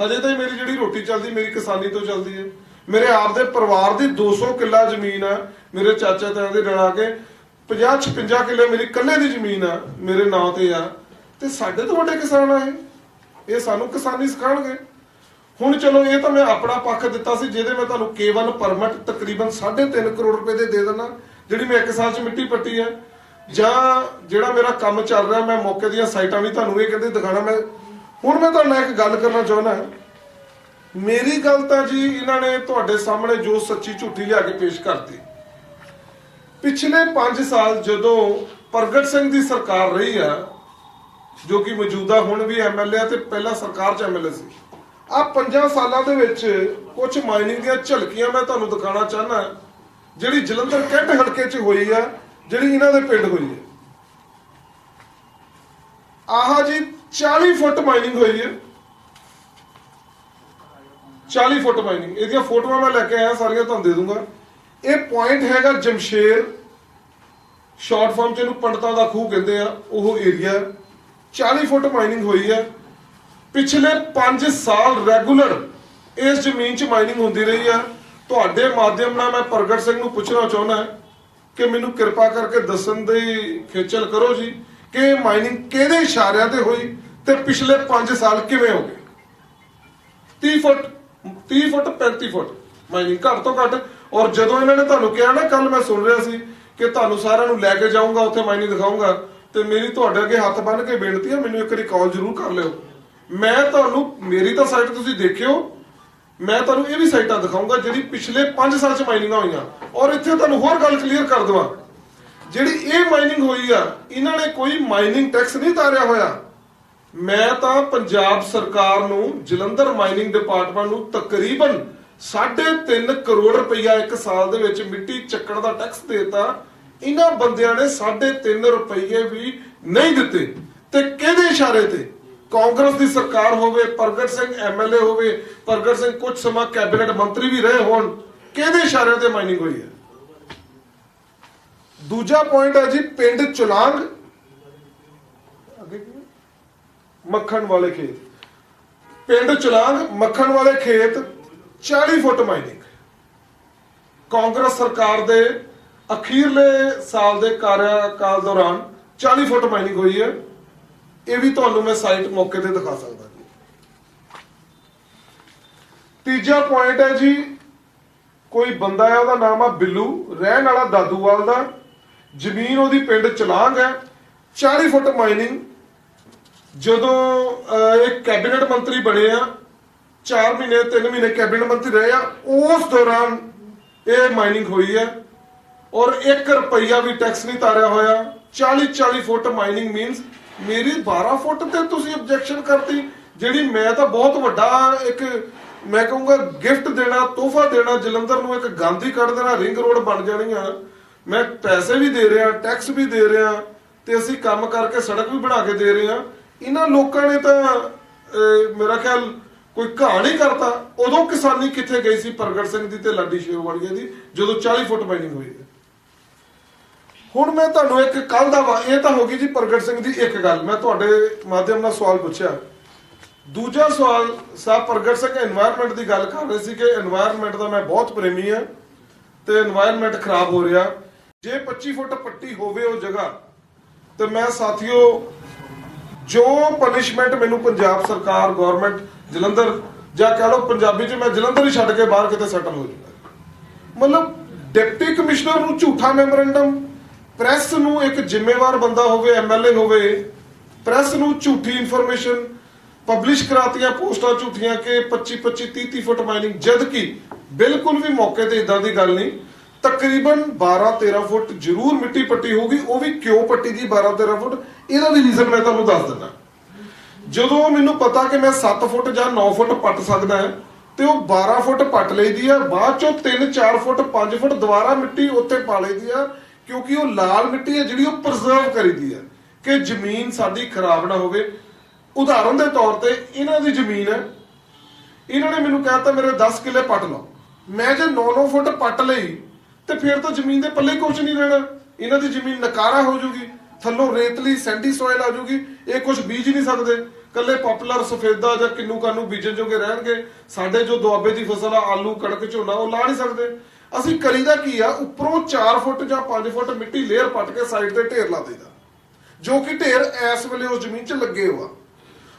ਹਜੇ ਤਾਂ ਮੇਰੀ ਜਿਹੜੀ ਰੋਟੀ ਚੱਲਦੀ, ਮੇਰੀ ਕਿਸਾਨੀ ਤੋਂ ਚੱਲਦੀ ਹੈ ਮੇਰੇ ਆਪ ਦੇ ਪਰਿਵਾਰ ਦੀ 200 ਕਿੱਲਾ ਜ਼ਮੀਨ ਆ, ਮੇਰੇ ਚਾਚਾ ਤਾਇਆ ਦੇ ਰਲਾ ਕੇ 50 56 ਕਿੱਲੇ ਮੇਰੀ ਇਕੱਲੇ ਦੀ ਜ਼ਮੀਨ ਆ, ਮੇਰੇ ਨਾਂ ਤੇ ਆ। ਤੇ ਸਾਡੇ ਤੋਂ ਵੱਡੇ ਕਿਸਾਨ ਆ ਇਹ। ਇਹ ਸਾਨੂੰ ਕਿਸਾਨੀ ਸਿਖਾਉਣਗੇ। ਹੁਣ ਚਲੋ, ਇਹ ਤਾਂ ਮੈਂ ਆਪਣਾ ਪੱਖ ਦਿੱਤਾ ਸੀ, ਜਿਹਦੇ ਮੈਂ ਤੁਹਾਨੂੰ K1 ਪਰਮਿਟ ਤਕਰੀਬਨ 3.5 ਕਰੋੜ ਰੁਪਏ ਦੇ ਦੇ ਦੇਣਾ ਜਿਹੜੀ ਮੈਂ ਇੱਕ ਸਾਲ 'ਚ ਮਿੱਟੀ ਪੱਟੀ ਆ। ਜਾਂ ਜਿਹੜਾ ਮੇਰਾ ਕੰਮ ਚੱਲ ਰਿਹਾ, ਮੈਂ ਮੌਕੇ ਦੀਆਂ ਸਾਈਟਾਂ ਵੀ ਤੁਹਾਨੂੰ ਇਹ ਕਹਿੰਦੇ ਦਿਖਾਣਾ ਮੈਂ ਹੁਣ ਮੈਂ ਤੁਹਾਡੇ ਨਾਲ ਇੱਕ ਗੱਲ ਕਰਨਾ ਚਾਹੁੰਦਾ ਮੇਰੀ ਗੱਲ ਤਾਂ ਜੀ ਇਹਨਾਂ ਨੇ ਤੁਹਾਡੇ ਸਾਹਮਣੇ ਜੋ ਸੱਚੀ ਝੂਠੀ ਲਿਆ ਕੇ ਪੇਸ਼ ਕਰਤੀ। ਪਿਛਲੇ 5 ਸਾਲ ਜਦੋਂ ਪ੍ਰਗਟ ਸਿੰਘ ਦੀ ਸਰਕਾਰ ਰਹੀ ਆ, ਜੋ ਕਿ ਮੌਜੂਦਾ ਹੁਣ ਵੀ ਐਮਐਲਏ ਆ ਤੇ ਪਹਿਲਾਂ ਸਰਕਾਰ ਚ ਐਮਐਲਏ ਸੀ। ਆ 5 ਸਾਲਾਂ ਦੇ ਵਿੱਚ ਕੁਝ ਮਾਈਨਿੰਗ ਦੀਆਂ ਝਲਕੀਆਂ ਮੈਂ ਤੁਹਾਨੂੰ ਦਿਖਾਉਣਾ ਚਾਹਨਾ ਜਿਹੜੀ ਜਲੰਧਰ ਕੈਂਟ ਹਲਕੇ 'ਚ ਹੋਈ ਆ ਜਿਹੜੀ ਇਹਨਾਂ ਦੇ ਪਿੰਡ ਹੋਈ ਹੈ। ਆਹ ਜੀ 40 ਫੁੱਟ ਮਾਈਨਿੰਗ ਹੋਈ ਹੈ। 40 ਫੁੱਟ ਮਾਈਨਿੰਗ ਇਹਦੀਆਂ ਫੋਟੋਆਂ ਮੈਂ ਲੈ ਕੇ ਆਇਆ, ਸਾਰੀਆਂ ਤੁਹਾਨੂੰ ਦੇ ਦੂੰਗਾ। ਇਹ ਪੁਆਇੰਟ ਹੈਗਾ ਜਮਸ਼ੇਰ। ਸ਼ਾਰਟ ਫਾਰਮ ਚ ਇਹਨੂੰ ਪੰਡਤਾਂ ਦਾ ਖੂਹ ਕਹਿੰਦੇ ਆ, ਉਹ ਏਰੀਆ 40 ਫੁੱਟ ਮਾਈਨਿੰਗ ਹੋਈ ਹੈ। ਪਿਛਲੇ 5 ਸਾਲ ਰੈਗੂਲਰ ਇਸ ਜ਼ਮੀਨ 'ਚ ਮਾਈਨਿੰਗ ਹੁੰਦੀ ਰਹੀ ਹੈ। ਤੁਹਾਡੇ ਮਾਧਿਅਮ ਨਾਲ ਮੈਂ ਪ੍ਰਗਟ ਸਿੰਘ ਨੂੰ ਪੁੱਛਣਾ ਚਾਹੁੰਦਾ ਕਿ ਮੈਨੂੰ ਕਿਰਪਾ ਕਰਕੇ ਦੱਸਣ ਦੀ ਖੇਚਲ ਕਰੋ ਜੀ ਕਿ ਮਾਈਨਿੰਗ ਕਿਹਦੇ ਇਸ਼ਾਰਿਆਂ ਤੇ ਹੋਈ ਤੇ ਪਿਛਲੇ 5 ਸਾਲ ਕਿਵੇਂ ਹੋ ਗਏ? 30 ਫੁੱਟ 30 ਫੁੱਟ 35 ਫੁੱਟ ਮਾਈਨਿੰਗ ਘੱਟ ਤੋਂ ਘੱਟ। ਔਰ ਜਦੋਂ ਇਹਨਾਂ ਨੇ ਤੁਹਾਨੂੰ ਕਿਹਾ ਨਾ ਕੱਲ ਮੈਂ ਸੁਣ ਰਿਹਾ ਸੀ ਕਿ ਤੁਹਾਨੂੰ ਸਾਰਿਆਂ ਨੂੰ ਲੈ ਕੇ ਜਾਊਂਗਾ, ਉੱਥੇ ਮਾਈਨਿੰਗ ਦਿਖਾਊਂਗਾ, ਤੇ ਮੇਰੀ ਤੁਹਾਡੇ ਅੱਗੇ ਹੱਥ ਬੰਨ ਕੇ ਬੇਨਤੀ ਹੈ, ਮੈਨੂੰ ਇੱਕ ਵਾਰੀ ਕਾਲ ਜ਼ਰੂਰ ਕਰ ਲਿਓ। ਮੈਂ ਤੁਹਾਨੂੰ, ਮੇਰੀ ਤਾਂ ਸਾਈਟ ਤੁਸੀਂ ਦੇਖਿਓ ਮੈਂ ਤੁਹਾਨੂੰ ਇਹ ਵੀ ਸਾਈਟਾਂ ਦਿਖਾਊਂਗਾ ਜਿਹੜੀ ਪਿਛਲੇ 5 ਸਾਲ ਚ ਮਾਈਨਿੰਗਾਂ ਹੋਈਆਂ। ਔਰ ਇੱਥੇ ਤੁਹਾਨੂੰ ਹੋਰ ਗੱਲ ਕਲੀਅਰ ਕਰ ਦਵਾਂ। ਜਿਹੜੀ ਇਹ ਮਾਈਨਿੰਗ ਹੋਈ ਆ, ਇਹਨਾਂ ਨੇ ਕੋਈ ਮਾਈਨਿੰਗ ਟੈਕਸ ਨਹੀਂ ਤਾਰਿਆ ਹੋਇਆ। ਮੈਂ ਤਾਂ ਪੰਜਾਬ ਸਰਕਾਰ ਨੂੰ ਜਲੰਧਰ ਮਾਈਨਿੰਗ ਡਿਪਾਰਟਮੈਂਟ ਨੂੰ ਤਕਰੀਬਨ 3.5 ਕਰੋੜ ਰੁਪਈਆ ਇੱਕ ਸਾਲ ਦੇ ਵਿੱਚ ਮਿੱਟੀ ਚੱਕਣ ਦਾ ਟੈਕਸ ਦੇਤਾ। ਇਹਨਾਂ ਬੰਦਿਆਂ ਨੇ 3.5 ਰੁਪਈਏ ਵੀ ਨਹੀਂ ਦਿੱਤੇ। ਤੇ ਕਿਹਦੇ ਇਸ਼ਾਰੇ ਤੇ? ਕਾਂਗਰਸ ਦੀ ਸਰਕਾਰ ਹੋਵੇ, ਪ੍ਰਗਟ ਸਿੰਘ ਐਮਐਲਏ ਹੋਵੇ, ਪ੍ਰਗਟ ਸਿੰਘ ਕੁਝ ਸਮਾਂ ਕੈਬਨਿਟ ਮੰਤਰੀ ਵੀ ਰਹੇ ਹੋਣ, ਕਿਹਦੇ ਇਸ਼ਾਰਿਆਂ ਤੇ ਮਾਈਨਿੰਗ ਹੋਈ ਹੈ? ਦੂਜਾ ਪੁਆਇੰਟ ਹੈ ਜੀ, ਪਿੰਡ ਚੁਲਾਂਗ, ਮੱਖਣ ਵਾਲੇ ਖੇਤ। ਪਿੰਡ ਚੁਲਾਂਗ, ਮੱਖਣ ਵਾਲੇ ਖੇਤ 40 ਫੁੱਟ ਮਾਈਨਿੰਗ। ਕਾਂਗਰਸ ਸਰਕਾਰ ਦੇ ਅਖੀਰਲੇ ਸਾਲ ਦੇ ਕਾਰਜਕਾਲ ਦੌਰਾਨ 40 ਫੁੱਟ ਮਾਈਨਿੰਗ ਹੋਈ ਹੈ। ਇਹ ਵੀ ਤੁਹਾਨੂੰ ਮੈਂ ਸਾਈਟ ਮੌਕੇ ਤੇ ਦਿਖਾ ਸਕਦਾ ਜੀ। ਤੀਜਾ ਪੁਆਇੰਟ ਹੈ ਜੀ ਕੋਈ ਬੰਦਾ ਹੈ ਉਹਦਾ ਨਾਮ ਆ ਬਿੱਲੂ ਰਹਿਣ ਵਾਲਾ ਦਾਦੂਵਾਲ ਦਾ ਜ਼ਮੀਨ ਉਹਦੀ ਪਿੰਡ ਚਲਾਂਗ ਹੈ। 40 ਫੁੱਟ ਮਾਈਨਿੰਗ ਜਦੋਂ ਅਹ, ਇਹ ਕੈਬਨਿਟ ਮੰਤਰੀ ਬਣੇ ਆ 4 ਮਹੀਨੇ 3 ਮਹੀਨੇ ਕੈਬਨਿਟ ਮੰਤਰੀ ਰਹੇ ਆ ਉਸ ਦੌਰਾਨ ਇਹ ਮਾਈਨਿੰਗ ਹੋਈ ਹੈ ਔਰ 1 ਰੁਪਈਆ ਵੀ ਟੈਕਸ ਨਹੀਂ ਤਾਰਿਆ ਹੋਇਆ। 40 40 ਫੁੱਟ ਮਾਈਨਿੰਗ ਮੀਨਸ ਮੇਰੀ 12 ਫੁੱਟ ਤੇ ਤੁਸੀਂ ਆਬਜੈਕਸ਼ਨ ਕਰਤੀ, ਜਿਹੜੀ ਮੈਂ ਤਾਂ ਬਹੁਤ ਵੱਡਾ ਇੱਕ, ਮੈਂ ਕਹੂੰਗਾ ਗਿਫਟ ਦੇਣਾ, ਤੋਹਫਾ ਦੇਣਾ, ਜਲੰਧਰ ਨੂੰ ਇੱਕ ਗਾਂਧੀ ਕੱਢ ਦੇਣਾ ਰਿੰਗ ਰੋਡ ਬਣ ਜਾਣੀ ਆ। ਮੈਂ ਪੈਸੇ ਵੀ ਦੇ ਰਿਹਾ ਟੈਕਸ ਵੀ ਦੇ ਰਿਹਾ ਤੇ ਅਸੀਂ ਕੰਮ ਕਰਕੇ ਸੜਕ ਵੀ ਬਣਾ ਕੇ ਦੇ ਰਹੇ ਆ ਇਹਨਾਂ ਲੋਕਾਂ ਨੇ ਤਾਂ ਮੇਰਾ ਖਿਆਲ ਕੋਈ ਘਾਹ ਨਹੀਂ ਕਰਤਾ। ਉਦੋਂ ਕਿਸਾਨੀ ਕਿੱਥੇ ਗਈ ਸੀ? ਪ੍ਰਗਟ ਸਿੰਘ ਦੀ ਤੇ ਲਾਡੀ ਸ਼ੇਰਵਾਲੀਆ ਦੀ, ਜਦੋਂ 40 ਫੁੱਟ ਮਾਈਨਿੰਗ ਹੋਈ। ਹੁਣ ਮੈਂ ਤੁਹਾਨੂੰ ਇੱਕ ਕੱਲ ਦਾ ਇਹ ਤਾਂ ਹੋ ਗਈ ਜੀ ਪ੍ਰਗਟ ਸਿੰਘ ਦੀ ਇੱਕ ਗੱਲ। ਮੈਂ ਤੁਹਾਡੇ ਮਾਧਿਅਮ ਨਾਲ ਸਵਾਲ ਪੁੱਛਿਆ। ਦੂਜਾ ਸਵਾਲ ਸਾਹਿਬ ਪ੍ਰਗਟ ਸਿੰਘ এনवायरमेंट ਦੀ ਗੱਲ ਕਰ ਰਹੇ ਸੀ ਕਿ এনवायरमेंट ਦਾ ਮੈਂ ਬਹੁਤ ਪ੍ਰੇਮੀ ਹਾਂ ਤੇ এনवायरमेंट ਖਰਾਬ ਹੋ ਰਿਹਾ। ਜੇ 25 ਫੁੱਟ ਪੱਟੀ ਹੋਵੇ ਉਹ ਜਗ੍ਹਾ, ਤੇ ਮੈਂ ਸਾਥੀਓ, ਜੋ ਪਨਿਸ਼ਮੈਂਟ ਮੈਨੂੰ ਪੰਜਾਬ ਸਰਕਾਰ ਗਵਰਨਮੈਂਟ ਜਲੰਧਰ ਜਾਂ ਕਹ ਲਓ ਪੰਜਾਬੀ ਚ ਮੈਂ ਜਲੰਧਰ ਹੀ ਛੱਡ ਕੇ ਬਾਹਰ ਕਿਤੇ ਸੈਟਲ ਹੋ ਜੂਗਾ ਮਤਲਬ ਡਿਪਟੀ ਕਮਿਸ਼ਨਰ ਨੂੰ ਝੂਠਾ ਮੈਮੋਰੈਂਡਮ ਪ੍ਰੈਸ ਨੂੰ ਇੱਕ ਜ਼ਿੰਮੇਵਾਰ ਬੰਦਾ ਹੋਵੇ ਐਮਐਲਏ ਹੋਵੇ, ਪ੍ਰੈਸ ਨੂੰ ਝੂਠੀ ਇਨਫੋਰਮੇਸ਼ਨ ਪਬਲਿਸ਼ ਕਰਾਤੀਆਂ, ਪੋਸਟਾਂ ਝੂਠੀਆਂ ਕਿ 25 25 30 30 ਫੁੱਟ ਮਾਈਨਿੰਗ ਜਦ ਕਿ ਬਿਲਕੁਲ ਵੀ ਮੌਕੇ ਤੇ ਇਦਾਂ ਦੀ ਗੱਲ ਨਹੀਂ। ਤਕਰੀਬਨ 12 13 ਫੁੱਟ ਜ਼ਰੂਰ ਮਿੱਟੀ ਪੱਟੀ ਹੋਊਗੀ, ਉਹ ਵੀ ਕਿਉਂ ਪੱਟੀ ਦੀ 12 13 ਫੁੱਟ? ਇਹਦਾ ਵੀ ਰੀਜ਼ਨ ਮੈਂ ਤੁਹਾਨੂੰ ਦੱਸ ਦਿੰਦਾ। ਜਦੋਂ ਮੈਨੂੰ ਪਤਾ ਕਿ ਮੈਂ 7 ਫੁੱਟ ਜਾਂ 9 ਫੁੱਟ ਪੱਟ ਸਕਦਾ ਹਾਂ, ਤੇ ਉਹ 12 ਫੁੱਟ ਪੱਟ ਲਈਦੀ ਆ, ਬਾਅਦ ਚੋਂ 3 4 ਫੁੱਟ 5 ਫੁੱਟ ਦੁਬਾਰਾ ਮਿੱਟੀ ਉੱਤੇ ਪਾ ਲਈਦੀ ਆ ਕਿਉਂਕਿ ਉਹ ਲਾਲ ਮਿੱਟੀ ਹੈ ਜਿਹੜੀ ਉਹ ਪ੍ਰੀਜ਼ਰਵ ਕਰੀਦੀ ਆ ਕਿ ਜ਼ਮੀਨ ਸਾਡੀ ਖਰਾਬ ਨਾ ਹੋਵੇ। ਉਦਾਹਰਨ ਦੇ ਤੌਰ ਤੇ ਇਹਨਾਂ ਦੀ ਜ਼ਮੀਨ ਹੈ। ਇਹਨਾਂ ਨੇ ਮੈਨੂੰ ਕਹਿਤਾ, ਮੇਰੇ 10 ਕਿੱਲੇ ਪੱਟ ਲਓ। ਮੈਂ ਜੇ 9-9 ਫੁੱਟ ਪੱਟ ਲਈ, ਤੇ ਫਿਰ ਤਾਂ ਜ਼ਮੀਨ ਦੇ ਪੱਲੇ ਕੁਝ ਨਹੀਂ ਰਹਿਣਾ। ਇਹਨਾਂ ਦੀ ਜ਼ਮੀਨ ਨਕਾਰਾ ਹੋ ਜੂਗੀ, ਥੱਲੋਂ ਰੇਤਲੀ ਸੈਂਡੀ ਸੋਇਲ ਆ ਜੂਗੀ, ਇਹ ਕੁਝ ਬੀਜ ਨਹੀਂ ਸਕਦੇ। ਕੱਲੇ ਪਪੂਲਰ ਸਫੇਦਾ ਜਾਂ ਕਿੰਨੂ ਕਾਨੂੰ ਬੀਜਣ ਜੋਗੇ ਰਹਿਣਗੇ। ਸਾਡੇ ਜੋ ਦੁਆਬੇ ਦੀ ਫਸਲ ਆ, ਆਲੂ, ਕਣਕ, ਝੋਨਾ, ਉਹ ਲਾ ਨਹੀਂ ਸਕਦੇ। ਅਸੀਂ ਕਰੀਦਾ ਕੀ ਆ? ਉੱਪਰੋਂ 4 ਫੁੱਟ ਜਾਂ 5 ਫੁੱਟ ਮਿੱਟੀ ਲੇਅਰ ਪੱਟ ਕੇ ਸਾਈਡ ਤੇ ਢੇਰ ਲਾ ਦੇਈਦਾ। ਜੋ ਕਿ ਢੇਰ ਇਸ ਵੇਲੇ ਉਸ ਜ਼ਮੀਨ 'ਚ ਲੱਗੇ ਹੋਆ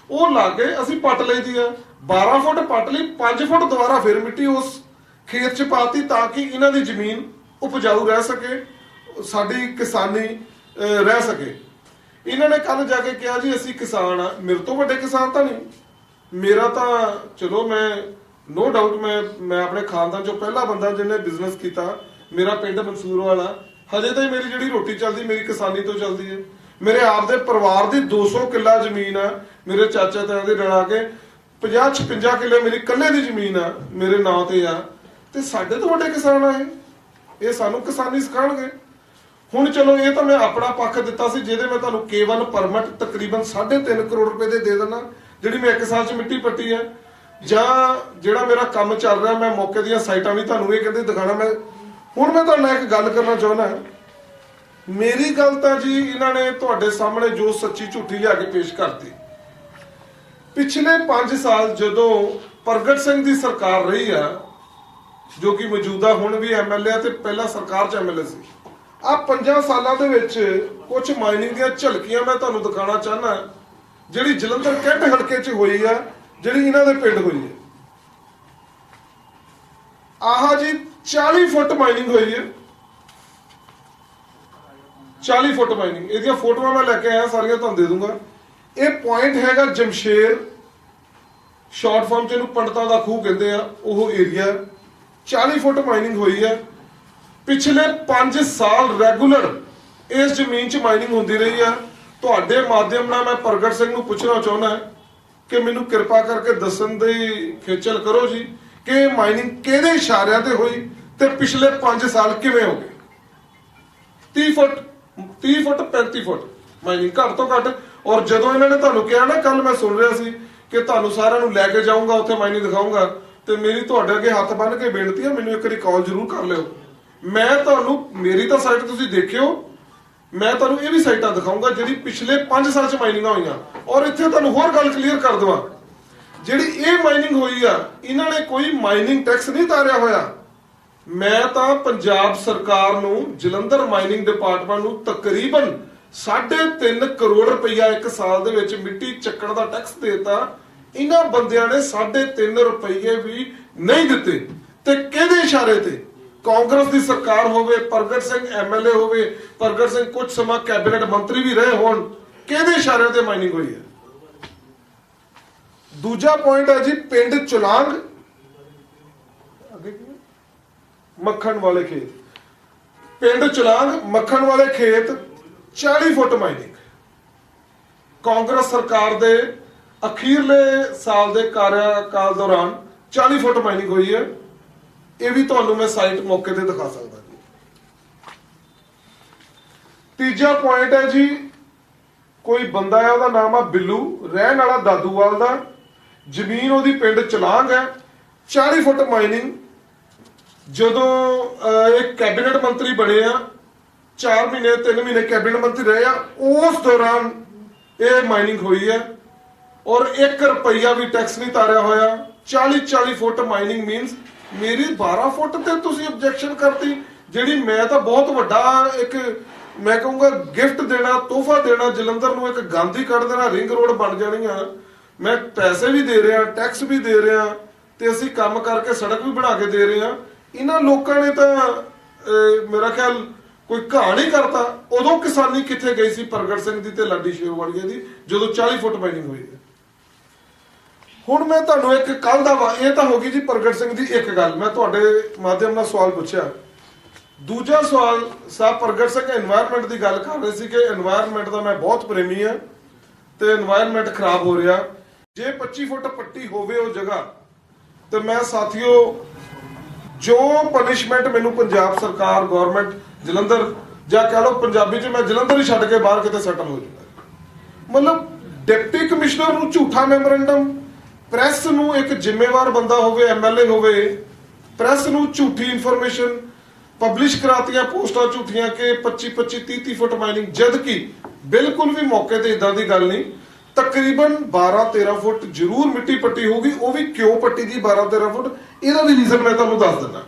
ਉਹ ਲਾ ਕੇ ਅਸੀਂ ਪੱਟ ਲਈਦੀ ਆ। 12 ਫੁੱਟ ਪੱਟ ਲਈ 5 ਫੁੱਟ ਦੁਬਾਰਾ ਫਿਰ ਮਿੱਟੀ ਉਸ ਖੇਤ 'ਚ ਪਾਤੀ ਤਾਂ ਕਿ ਇਹਨਾਂ ਦੀ ਜ਼ਮੀਨ ਉਪਜਾਊ ਰਹਿ ਸਕੇ, ਸਾਡੀ ਕਿਸਾਨੀ ਰਹਿ ਸਕੇ। ਇਹਨਾਂ ਨੇ ਕੱਲ ਜਾ ਕੇ ਕਿਹਾ ਜੀ, ਅਸੀਂ ਕਿਸਾਨ ਆ। ਮੇਰੇ ਤੋਂ ਵੱਡੇ ਕਿਸਾਨ ਤਾਂ ਨਹੀਂ। ਮੇਰਾ ਤਾਂ, ਚਲੋ ਮੈਂ ਨੋ ਡਾਊਟ ਮੈਂ ਮੈਂ ਆਪਣੇ ਖਾਨਦਾਨ ਚੋਂ ਪਹਿਲਾ ਬੰਦਾ ਜਿਹਨੇ ਬਿਜ਼ਨਸ ਕੀਤਾ, ਮੇਰਾ ਪਿੰਡ ਮਨਸੂਰ ਵਾਲਾ। ਹਜੇ ਤਾਂ ਮੇਰੀ ਜਿਹੜੀ ਰੋਟੀ ਚੱਲਦੀ, ਮੇਰੀ ਕਿਸਾਨੀ ਤੋਂ ਚੱਲਦੀ ਹੈ ਮੇਰੇ ਆਪ ਦੇ ਪਰਿਵਾਰ ਦੀ 200 ਕਿੱਲਾ ਜ਼ਮੀਨ ਆ, ਮੇਰੇ ਚਾਚਾ ਤਾਇਆ ਦੇ ਰਲਾ ਕੇ 50 56 ਕਿੱਲੇ ਮੇਰੀ ਇਕੱਲੇ ਦੀ ਜ਼ਮੀਨ ਆ, ਮੇਰੇ ਨਾਂ ਤੇ ਆ। ਤੇ ਸਾਡੇ ਤੋਂ ਵੱਡੇ ਕਿਸਾਨ ਆ ਇਹ। ਇਹ ਸਾਨੂੰ ਕਿਸਾਨੀ ਸਿਖਾਉਣਗੇ। ਹੁਣ ਚਲੋ, ਇਹ ਤਾਂ ਮੈਂ ਆਪਣਾ ਪੱਖ ਦਿੱਤਾ ਸੀ, ਜਿਹਦੇ ਮੈਂ ਤੁਹਾਨੂੰ K1 ਪਰਮਿਟ ਤਕਰੀਬਨ 3.5 ਕਰੋੜ ਰੁਪਏ ਦੇ ਦੇ ਦਿੰਦਾ, ਜਿਹੜੀ ਮੈਂ ਇੱਕ ਸਾਲ 'ਚ ਮਿੱਟੀ ਪੱਟੀ ਆ। ਜਾਂ ਜਿਹੜਾ ਮੇਰਾ ਕੰਮ ਚੱਲ ਰਿਹਾ, ਮੈਂ ਮੌਕੇ ਦੀਆਂ ਸਾਈਟਾਂ ਵੀ ਤੁਹਾਨੂੰ ਇਹ ਕਹਿੰਦੇ ਦਿਖਾਣਾ ਮੈਂ ਹੁਣ ਮੈਂ ਤੁਹਾਨੂੰ ਇੱਕ ਗੱਲ ਕਰਨਾ ਚਾਹੁੰਦਾ ਮੇਰੀ ਗੱਲ ਤਾਂ ਜੀ ਇਹਨਾਂ ਨੇ ਤੁਹਾਡੇ ਸਾਹਮਣੇ ਜੋ ਸੱਚੀ ਝੂਠੀ ਲਿਆ ਕੇ ਪੇਸ਼ ਕਰਤੀ। ਪਿਛਲੇ 5 ਸਾਲ ਜਦੋਂ ਪ੍ਰਗਟ ਸਿੰਘ ਦੀ ਸਰਕਾਰ ਰਹੀ ਆ, ਜੋ ਕਿ ਮੌਜੂਦਾ ਹੁਣ ਵੀ ਐਮਐਲਏ ਆ ਤੇ ਪਹਿਲਾਂ ਸਰਕਾਰ ਚ ਐਮਐਲਏ ਸੀ। ਆ 5 ਸਾਲਾਂ ਦੇ ਵਿੱਚ ਕੁਝ ਮਾਈਨਿੰਗ ਦੀਆਂ ਝਲਕੀਆਂ ਮੈਂ ਤੁਹਾਨੂੰ ਦਿਖਾਉਣਾ ਚਾਹਨਾ ਜਿਹੜੀ ਜਲੰਧਰ ਕੈਂਟ ਹਲਕੇ 'ਚ ਹੋਈ ਆ ਜਿਹੜੀ ਇਹਨਾਂ ਦੇ ਪਿੰਡ ਹੋਈ ਹੈ। ਆਹ ਜੀ 40 ਫੁੱਟ ਮਾਈਨਿੰਗ ਹੋਈ ਹੈ। 40 ਫੁੱਟ ਮਾਈਨਿੰਗ ਇਹਦੀਆਂ ਫੋਟੋਆਂ ਮੈਂ ਲੈ ਕੇ ਆਇਆ, ਸਾਰੀਆਂ ਤੁਹਾਨੂੰ ਦੇ ਦੂੰਗਾ। ਇਹ ਪੁਆਇੰਟ ਹੈਗਾ ਜਮਸ਼ੇਰ। ਸ਼ਾਰਟ ਫਾਰਮ ਚ ਇਹਨੂੰ ਪੰਡਤਾਂ ਦਾ ਖੂਹ ਕਹਿੰਦੇ ਆ, ਉਹ ਏਰੀਆ 40 ਫੁੱਟ ਮਾਈਨਿੰਗ ਹੋਈ ਹੈ। ਪਿਛਲੇ 5 ਸਾਲ ਰੈਗੂਲਰ ਇਸ ਜ਼ਮੀਨ 'ਚ ਮਾਈਨਿੰਗ ਹੁੰਦੀ ਰਹੀ ਹੈ। ਤੁਹਾਡੇ ਮਾਧਿਅਮ ਨਾਲ ਮੈਂ ਪ੍ਰਗਟ ਸਿੰਘ ਨੂੰ ਪੁੱਛਣਾ ਚਾਹੁੰਦਾ ਕਿ ਮੈਨੂੰ ਕਿਰਪਾ ਕਰਕੇ ਦੱਸਣ ਦੀ ਖੇਚਲ ਕਰੋ ਜੀ ਕਿ ਮਾਈਨਿੰਗ ਕਿਹਦੇ ਇਸ਼ਾਰਿਆਂ ਤੇ ਹੋਈ ਤੇ ਪਿਛਲੇ 5 ਸਾਲ ਕਿਵੇਂ ਹੋ ਗਏ? 30 ਫੁੱਟ 30 ਫੁੱਟ 35 ਫੁੱਟ ਮਾਈਨਿੰਗ ਘੱਟ ਤੋਂ ਘੱਟ। ਔਰ ਜਦੋਂ ਇਹਨਾਂ ਨੇ ਤੁਹਾਨੂੰ ਕਿਹਾ ਨਾ ਕੱਲ ਮੈਂ ਸੁਣ ਰਿਹਾ ਸੀ ਕਿ ਤੁਹਾਨੂੰ ਸਾਰਿਆਂ ਨੂੰ ਲੈ ਕੇ ਜਾਊਂਗਾ, ਉੱਥੇ ਮਾਈਨਿੰਗ ਦਿਖਾਊਂਗਾ ਤੇ ਮੇਰੀ ਤੁਹਾਡੇ ਅੱਗੇ ਹੱਥ ਬੰਨ ਕੇ ਬੇਨਤੀ ਹੈ, ਮੈਨੂੰ ਇੱਕ ਵਾਰੀ ਕਾਲ ਜ਼ਰੂਰ ਕਰ ਲਿਓ। ਮੈਂ ਤੁਹਾਨੂੰ, ਮੇਰੀ ਤਾਂ ਸਾਈਟ ਤੁਸੀਂ ਦੇਖਿਓ ਮੈਂ ਤੁਹਾਨੂੰ ਇਹ ਵੀ ਸਾਈਟਾਂ ਦਿਖਾਉਂਗਾ ਜਿਹੜੀ ਪਿਛਲੇ 5 ਸਾਲ ਚ ਮਾਈਨਿੰਗਾਂ ਹੋਈਆਂ। ਔਰ ਇੱਥੇ ਤੁਹਾਨੂੰ ਹੋਰ ਗੱਲ ਕਲੀਅਰ ਕਰ ਦਵਾਂ। ਜਿਹੜੀ ਇਹ ਮਾਈਨਿੰਗ ਹੋਈ ਆ, ਇਹਨਾਂ ਨੇ ਕੋਈ ਮਾਈਨਿੰਗ ਟੈਕਸ ਨਹੀਂ ਤਾਰਿਆ ਹੋਇਆ। ਮੈਂ ਤਾਂ ਪੰਜਾਬ ਸਰਕਾਰ ਨੂੰ, ਜਲੰਧਰ ਮਾਈਨਿੰਗ ਡਿਪਾਰਟਮੈਂਟ ਨੂੰ ਤਕਰੀਬਨ 3.5 ਕਰੋੜ ਰੁਪਈਆ ਇੱਕ ਸਾਲ ਦੇ ਵਿੱਚ ਮਿੱਟੀ ਚੱਕਣ ਦਾ ਟੈਕਸ ਦੇਤਾ। ਇਹਨਾਂ ਬੰਦਿਆਂ ਨੇ 3.5 ਰੁਪਈਏ ਵੀ ਨਹੀਂ ਦਿੱਤੇ। ਤੇ ਕਿਹਦੇ ਇਸ਼ਾਰੇ ਤੇ? ਕਾਂਗਰਸ ਦੀ ਸਰਕਾਰ ਹੋਵੇ, ਪ੍ਰਗਟ ਸਿੰਘ ਐਮਐਲਏ ਹੋਵੇ, ਪ੍ਰਗਟ ਸਿੰਘ ਕੁਝ ਸਮਾਂ ਕੈਬਨਿਟ ਮੰਤਰੀ ਵੀ ਰਹੇ ਹੋਣ, ਕਿਹਦੇ ਇਸ਼ਾਰੇ ਤੇ ਮਾਈਨਿੰਗ ਹੋਈ ਹੈ? ਦੂਜਾ ਪੁਆਇੰਟ ਹੈ ਜੀ, ਪਿੰਡ ਚੁਲਾਂਗ, ਮੱਖਣ ਵਾਲੇ ਖੇਤ। ਪਿੰਡ ਚੁਲਾਂਗ, ਮੱਖਣ ਵਾਲੇ ਖੇਤ 40 ਫੁੱਟ ਮਾਈਨਿੰਗ। ਕਾਂਗਰਸ ਸਰਕਾਰ ਦੇ ਅਖੀਰਲੇ ਸਾਲ ਦੇ ਕਾਰਜਕਾਲ ਦੌਰਾਨ 40 ਫੁੱਟ ਮਾਈਨਿੰਗ ਹੋਈ ਹੈ। ਇਹ ਵੀ ਤੁਹਾਨੂੰ ਮੈਂ ਸਾਈਟ ਮੌਕੇ ਤੇ ਦਿਖਾ ਸਕਦਾ ਜੀ। ਤੀਜਾ ਪੁਆਇੰਟ ਹੈ ਜੀ ਕੋਈ ਬੰਦਾ ਹੈ ਉਹਦਾ ਨਾਮ ਆ ਬਿੱਲੂ ਰਹਿਣ ਵਾਲਾ ਦਾਦੂਵਾਲ ਦਾ ਜ਼ਮੀਨ ਉਹਦੀ ਪਿੰਡ ਚਲਾਂਗ ਹੈ 40 ਫੁੱਟ ਮਾਈਨਿੰਗ ਜਦੋਂ ਅਹ, ਇਹ ਕੈਬਨਿਟ ਮੰਤਰੀ ਬਣੇ ਆ 4 ਮਹੀਨੇ 3 ਮਹੀਨੇ ਕੈਬਨਿਟ ਮੰਤਰੀ ਰਹੇ ਆ ਉਸ ਦੌਰਾਨ ਇਹ ਮਾਈਨਿੰਗ ਹੋਈ ਹੈ ਔਰ 1 ਰੁਪਈਆ ਵੀ ਟੈਕਸ ਨਹੀਂ ਤਾਰਿਆ ਹੋਇਆ 40 40 ਫੁੱਟ ਮਾਈਨਿੰਗ ਮੀਨਸ ਮੇਰੀ 12 ਫੁੱਟ ਤੇ ਤੁਸੀਂ ਆਬਜੈਕਸ਼ਨ ਕਰਤੀ, ਜਿਹੜੀ ਮੈਂ ਤਾਂ ਬਹੁਤ ਵੱਡਾ ਇੱਕ, ਮੈਂ ਕਹੂੰਗਾ ਗਿਫਟ ਦੇਣਾ, ਤੋਹਫਾ ਦੇਣਾ, ਜਲੰਧਰ ਨੂੰ ਇੱਕ ਗਾਂਧੀ ਕੱਢ ਦੇਣਾ ਰਿੰਗ ਰੋਡ ਬਣ ਜਾਣੀਆਂ ਮੈਂ ਪੈਸੇ ਵੀ ਦੇ ਰਿਹਾ ਟੈਕਸ ਵੀ ਦੇ ਰਿਹਾ ਤੇ ਅਸੀਂ ਕੰਮ ਕਰਕੇ ਸੜਕ ਵੀ ਬਣਾ ਕੇ ਦੇ ਰਹੇ ਹਾਂ ਇਹਨਾਂ ਲੋਕਾਂ ਨੇ ਤਾਂ ਮੇਰਾ ਖਿਆਲ ਕੋਈ ਕਹਾਣੀ ਕਰਤਾ। ਉਦੋਂ ਕਿਸਾਨੀ ਕਿੱਥੇ ਗਈ ਸੀ? ਪ੍ਰਗਟ ਸਿੰਘ ਦੀ ਤੇ ਲਾਡੀ ਸ਼ੇਰਵਾਲੀਆ ਦੀ, ਜਦੋਂ 40 ਫੁੱਟ ਮਾਈਨਿੰਗ ਹੋਈ। ਹੁਣ ਮੈਂ ਤੁਹਾਨੂੰ ਇੱਕ ਕੱਲ ਦਾ ਇਹ ਤਾਂ ਹੋ ਗਈ ਜੀ ਪ੍ਰਗਟ ਸਿੰਘ ਦੀ ਇੱਕ ਗੱਲ। ਮੈਂ ਤੁਹਾਡੇ ਮਾਧਿਅਮ ਨਾਲ ਸਵਾਲ ਪੁੱਛਿਆ। ਦੂਜਾ ਸਵਾਲ ਸਾਹਿਬ ਪ੍ਰਗਟ ਸਿੰਘ এনवायरमेंट ਦੀ ਗੱਲ ਕਰ ਰਹੇ ਸੀ ਕਿ এনवायरमेंट ਦਾ ਮੈਂ ਬਹੁਤ ਪ੍ਰੇਮੀ ਹਾਂ ਤੇ এনवायरमेंट ਖਰਾਬ ਹੋ ਰਿਹਾ। ਜੇ 25 ਫੁੱਟ ਪੱਟੀ ਹੋਵੇ ਉਹ ਜਗ੍ਹਾ, ਤੇ ਮੈਂ ਸਾਥੀਓ, ਜੋ ਪਨਿਸ਼ਮੈਂਟ ਮੈਨੂੰ ਪੰਜਾਬ ਸਰਕਾਰ ਗਵਰਨਮੈਂਟ ਜਲੰਧਰ ਜਾਂ ਕਹ ਲਓ ਪੰਜਾਬੀ 'ਚ ਮੈਂ ਜਲੰਧਰ ਹੀ ਛੱਡ ਕੇ ਬਾਹਰ ਕਿਤੇ ਸੈਟਲ ਹੋ ਜਾਵਾਂ ਮਤਲਬ ਡਿਪਟੀ ਕਮਿਸ਼ਨਰ ਨੂੰ ਝੂਠਾ ਮੈਮੋਰੈਂਡਮ ਪ੍ਰੈਸ ਨੂੰ ਇੱਕ ਜ਼ਿੰਮੇਵਾਰ ਬੰਦਾ ਹੋਵੇ ਐਮਐਲਏ ਹੋਵੇ, ਪ੍ਰੈਸ ਨੂੰ ਝੂਠੀ ਇਨਫੋਰਮੇਸ਼ਨ ਪਬਲਿਸ਼ ਕਰਾਤੀਆਂ ਪੋਸਟਾਂ ਝੂਠੀਆਂ ਕਿ 25 25 30 30 ਫੁੱਟ ਮਾਈਨਿੰਗ, ਜਦ ਕਿ ਬਿਲਕੁਲ ਵੀ ਮੌਕੇ ਤੇ ਇਦਾਂ ਦੀ ਗੱਲ ਨਹੀਂ। ਤਕਰੀਬਨ 12 13 ਫੁੱਟ ਜ਼ਰੂਰ ਮਿੱਟੀ ਪੱਟੀ ਹੋਊਗੀ, ਉਹ ਵੀ ਕਿਉਂ ਪੱਟੀ ਦੀ 12 13 ਫੁੱਟ? ਇਹਦਾ ਵੀ ਰੀਜ਼ਨ ਮੈਂ ਤੁਹਾਨੂੰ ਦੱਸ ਦਿੰਦਾ।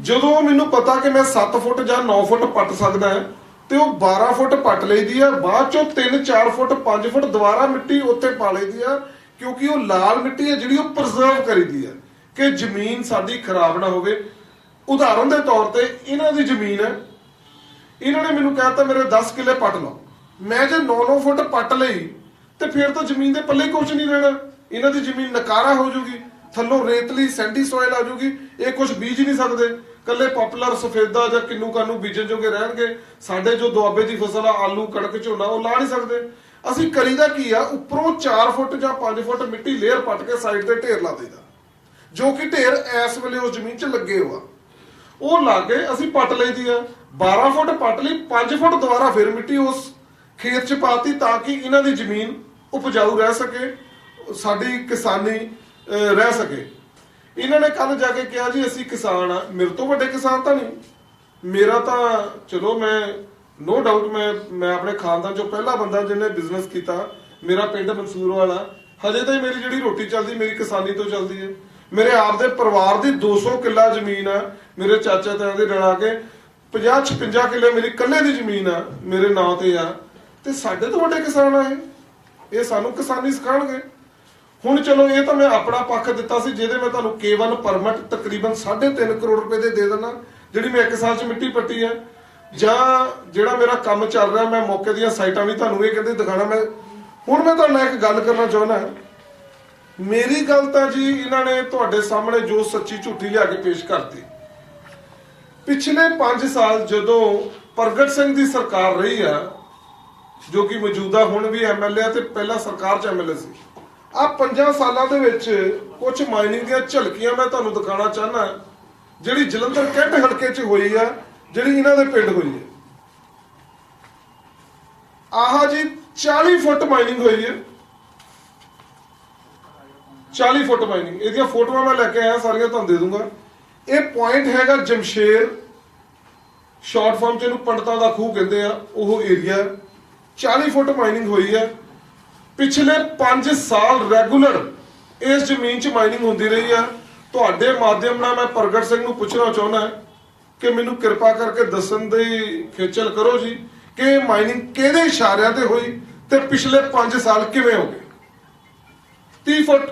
ਜਦੋਂ ਮੈਨੂੰ ਪਤਾ ਕਿ ਮੈਂ 7 ਫੁੱਟ ਜਾਂ 9 ਫੁੱਟ ਪੱਟ ਸਕਦਾ ਹਾਂ, ਤੇ ਉਹ 12 ਫੁੱਟ ਪੱਟ ਲਈਦੀ ਆ, ਬਾਅਦ ਚੋਂ 3 4 ਫੁੱਟ 5 ਫੁੱਟ ਦੁਬਾਰਾ ਮਿੱਟੀ ਉੱਤੇ ਪਾ ਲਈਦੀ ਆ ਕਿਉਂਕਿ ਉਹ ਲਾਲ ਮਿੱਟੀ ਹੈ ਜਿਹੜੀ ਉਹ ਪ੍ਰੀਜ਼ਰਵ ਕਰੀਦੀ ਹੈ ਕਿ ਜ਼ਮੀਨ ਸਾਡੀ ਖਰਾਬ ਨਾ ਹੋਵੇ। ਉਦਾਹਰਨ ਦੇ ਤੌਰ ਤੇ ਇਹਨਾਂ ਦੀ ਜ਼ਮੀਨ ਹੈ। ਇਹਨਾਂ ਨੇ ਮੈਨੂੰ ਕਹਿਤਾ, ਮੇਰੇ 10 ਕਿੱਲੇ ਪੱਟ ਲਓ। ਮੈਂ ਜੇ 9-9 ਫੁੱਟ ਪੱਟ ਲਈ, ਤੇ ਫਿਰ ਤਾਂ ਜ਼ਮੀਨ ਦੇ ਪੱਲੇ ਕੁਝ ਨਹੀਂ ਰਹਿਣਾ। ਇਹਨਾਂ ਦੀ ਜ਼ਮੀਨ ਨਕਾਰਾ ਹੋ ਜੂਗੀ, ਥੱਲੋਂ ਰੇਤਲੀ ਸੈਂਡੀ ਸੋਇਲ ਆ ਜੂਗੀ, ਇਹ ਕੁਝ ਬੀਜ ਨਹੀਂ ਸਕਦੇ। ਕੱਲੇ ਪਪੂਲਰ ਸਫੇਦਾ ਜਾਂ ਕਿੰਨੂ ਕਾਨੂੰ ਬੀਜਣ ਜੋਗੇ ਰਹਿਣਗੇ। ਸਾਡੇ ਜੋ ਦੁਆਬੇ ਦੀ ਫਸਲ ਆ, ਆਲੂ, ਕਣਕ, ਝੋਨਾ, ਉਹ ਲਾ ਨਹੀਂ ਸਕਦੇ। ਅਸੀਂ ਕਰੀਦਾ ਕੀ ਆ? ਉੱਪਰੋਂ 4 ਫੁੱਟ ਜਾਂ 5 ਫੁੱਟ ਮਿੱਟੀ ਲੇਅਰ ਪੱਟ ਕੇ ਸਾਈਡ ਤੇ ਢੇਰ ਲਾ ਦੇਈਦਾ। ਜੋ ਕਿ ਢੇਰ ਇਸ ਵੇਲੇ ਉਸ ਜ਼ਮੀਨ 'ਚ ਲੱਗੇ ਹੋਆ। ਉਹ ਲਾਗੇ ਅਸੀਂ ਪੱਟ ਲਈਦੀ ਆ। 12 ਫੁੱਟ ਪੱਟ ਲਈ 5 ਫੁੱਟ ਦੁਬਾਰਾ ਫਿਰ ਮਿੱਟੀ ਉਸ ਖੇਤ 'ਚ ਪਾਤੀ ਤਾਂ ਕਿ ਇਹਨਾਂ ਦੀ ਜ਼ਮੀਨ ਉਪਜਾਊ ਰਹਿ ਸਕੇ, ਸਾਡੀ ਕਿਸਾਨੀ ਰਹਿ ਸਕੇ। ਇਹਨਾਂ ਨੇ ਕੱਲ ਜਾ ਕੇ ਕਿਹਾ ਜੀ, ਅਸੀਂ ਕਿਸਾਨ ਆ। ਮੇਰੇ ਤੋਂ ਵੱਡੇ ਕਿਸਾਨ ਤਾਂ ਨਹੀਂ। ਮੇਰਾ ਤਾਂ, ਚਲੋ ਮੈਂ ਨੋ ਡਾਊਟ ਮੈਂ ਮੈਂ ਆਪਣੇ ਖਾਨਦਾਨ ਚੋਂ ਪਹਿਲਾ ਬੰਦਾ ਜਿਹਨੇ ਬਿਜ਼ਨਸ ਕੀਤਾ, ਮੇਰਾ ਪਿੰਡ ਮਨਸੂਰ ਵਾਲਾ। ਹਜੇ ਤਾਂ ਮੇਰੀ ਜਿਹੜੀ ਰੋਟੀ ਚੱਲਦੀ, ਮੇਰੀ ਕਿਸਾਨੀ ਤੋਂ ਚੱਲਦੀ ਹੈ। ਮੇਰੇ ਆਪ ਦੇ ਪਰਿਵਾਰ ਦੀ 200 ਕਿੱਲਾ ਜ਼ਮੀਨ ਆ, ਮੇਰੇ ਚਾਚਾ ਤਾਇਆ ਦੇ ਰਲਾ ਕੇ 50 56 ਕਿੱਲੇ ਮੇਰੀ ਇਕੱਲੇ ਦੀ ਜ਼ਮੀਨ ਆ, ਮੇਰੇ ਨਾਂ ਤੇ ਆ। ਤੇ ਸਾਡੇ ਤੋਂ ਵੱਡੇ ਕਿਸਾਨ ਆ ਇਹ। ਇਹ ਸਾਨੂੰ ਕਿਸਾਨੀ ਸਿਖਾਉਣਗੇ। ਹੁਣ ਚਲੋ, ਇਹ ਤਾਂ ਮੈਂ ਆਪਣਾ ਪੱਖ ਦਿੱਤਾ ਸੀ, ਜਿਹਦੇ ਮੈਂ ਤੁਹਾਨੂੰ K1 ਪਰਮਿਟ ਤਕਰੀਬਨ 3.5 ਕਰੋੜ ਰੁਪਏ ਦੇ ਦੇ ਦੇਣਾ ਜਿਹੜੀ ਮੈਂ ਇੱਕ ਸਾਲ 'ਚ ਮਿੱਟੀ ਪੱਟੀ ਆ। ਜਾਂ ਜਿਹੜਾ ਮੇਰਾ ਕੰਮ ਚੱਲ ਰਿਹਾ, ਮੈਂ ਮੌਕੇ ਦੀਆਂ ਸਾਈਟਾਂ ਵੀ ਤੁਹਾਨੂੰ ਇਹ ਕਹਿੰਦੇ ਦਿਖਾਣਾ ਮੈਂ ਹੁਣ ਮੈਂ ਤੁਹਾਡੇ ਨਾਲ ਇੱਕ ਗੱਲ ਕਰਨਾ ਚਾਹੁੰਦਾ ਮੇਰੀ ਗੱਲ ਤਾਂ ਜੀ ਇਹਨਾਂ ਨੇ ਤੁਹਾਡੇ ਸਾਹਮਣੇ ਜੋ ਸੱਚੀ ਝੂਠੀ ਲਿਆ ਕੇ ਪੇਸ਼ ਕਰਤੀ। ਪਿਛਲੇ 5 ਸਾਲ ਜਦੋਂ ਪ੍ਰਗਟ ਸਿੰਘ ਦੀ ਸਰਕਾਰ ਰਹੀ ਆ, ਜੋ ਕਿ ਮੌਜੂਦਾ ਹੁਣ ਵੀ ਐਮਐਲਏ ਤੇ ਪਹਿਲਾਂ ਸਰਕਾਰ ਚ ਐਮਐਲਏ ਸੀ, ਆ ਪੰਜਾਂ ਸਾਲਾਂ ਦੇ ਵਿੱਚ ਕੁਝ ਮਾਈਨਿੰਗ ਦੀਆਂ ਝਲਕੀਆਂ ਮੈਂ ਤੁਹਾਨੂੰ ਦਿਖਾਉਣਾ ਚਾਹਨਾ ਜਿਹੜੀ ਜਲੰਧਰ ਕੈਂਟ ਹਲਕੇ 'ਚ ਹੋਈ ਆ ਜਿਹੜੀ ਇਹਨਾਂ ਦੇ ਪਿੰਡ ਹੋਈ ਹੈ। ਆਹ ਜੀ 40 ਫੁੱਟ ਮਾਈਨਿੰਗ ਹੋਈ ਹੈ। 40 ਫੁੱਟ ਮਾਈਨਿੰਗ ਇਹਦੀਆਂ ਫੋਟੋਆਂ ਮੈਂ ਲੈ ਕੇ ਆਇਆ, ਸਾਰੀਆਂ ਤੁਹਾਨੂੰ ਦੇ ਦੂੰਗਾ। ਇਹ ਪੁਆਇੰਟ ਹੈਗਾ ਜਮਸ਼ੇਰ। ਸ਼ਾਰਟ ਫਾਰਮ ਚ ਇਹਨੂੰ ਪੰਡਤਾਂ ਦਾ ਖੂਹ ਕਹਿੰਦੇ ਆ, ਉਹ ਏਰੀਆ 40 ਫੁੱਟ ਮਾਈਨਿੰਗ ਹੋਈ ਹੈ। ਪਿਛਲੇ 5 ਸਾਲ ਰੈਗੂਲਰ ਇਸ ਜ਼ਮੀਨ 'ਚ ਮਾਈਨਿੰਗ ਹੁੰਦੀ ਰਹੀ ਹੈ। ਤੁਹਾਡੇ ਮਾਧਿਅਮ ਨਾਲ ਮੈਂ ਪ੍ਰਗਟ ਸਿੰਘ ਨੂੰ ਪੁੱਛਣਾ ਚਾਹੁੰਦਾ ਕਿ ਮੈਨੂੰ ਕਿਰਪਾ ਕਰਕੇ ਦੱਸਣ ਦੀ ਖੇਚਲ ਕਰੋ ਜੀ ਕਿ ਮਾਈਨਿੰਗ ਕਿਹਦੇ ਇਸ਼ਾਰਿਆਂ ਤੇ ਹੋਈ ਤੇ ਪਿਛਲੇ 5 ਸਾਲ ਕਿਵੇਂ ਹੋ ਗਏ? 30 ਫੁੱਟ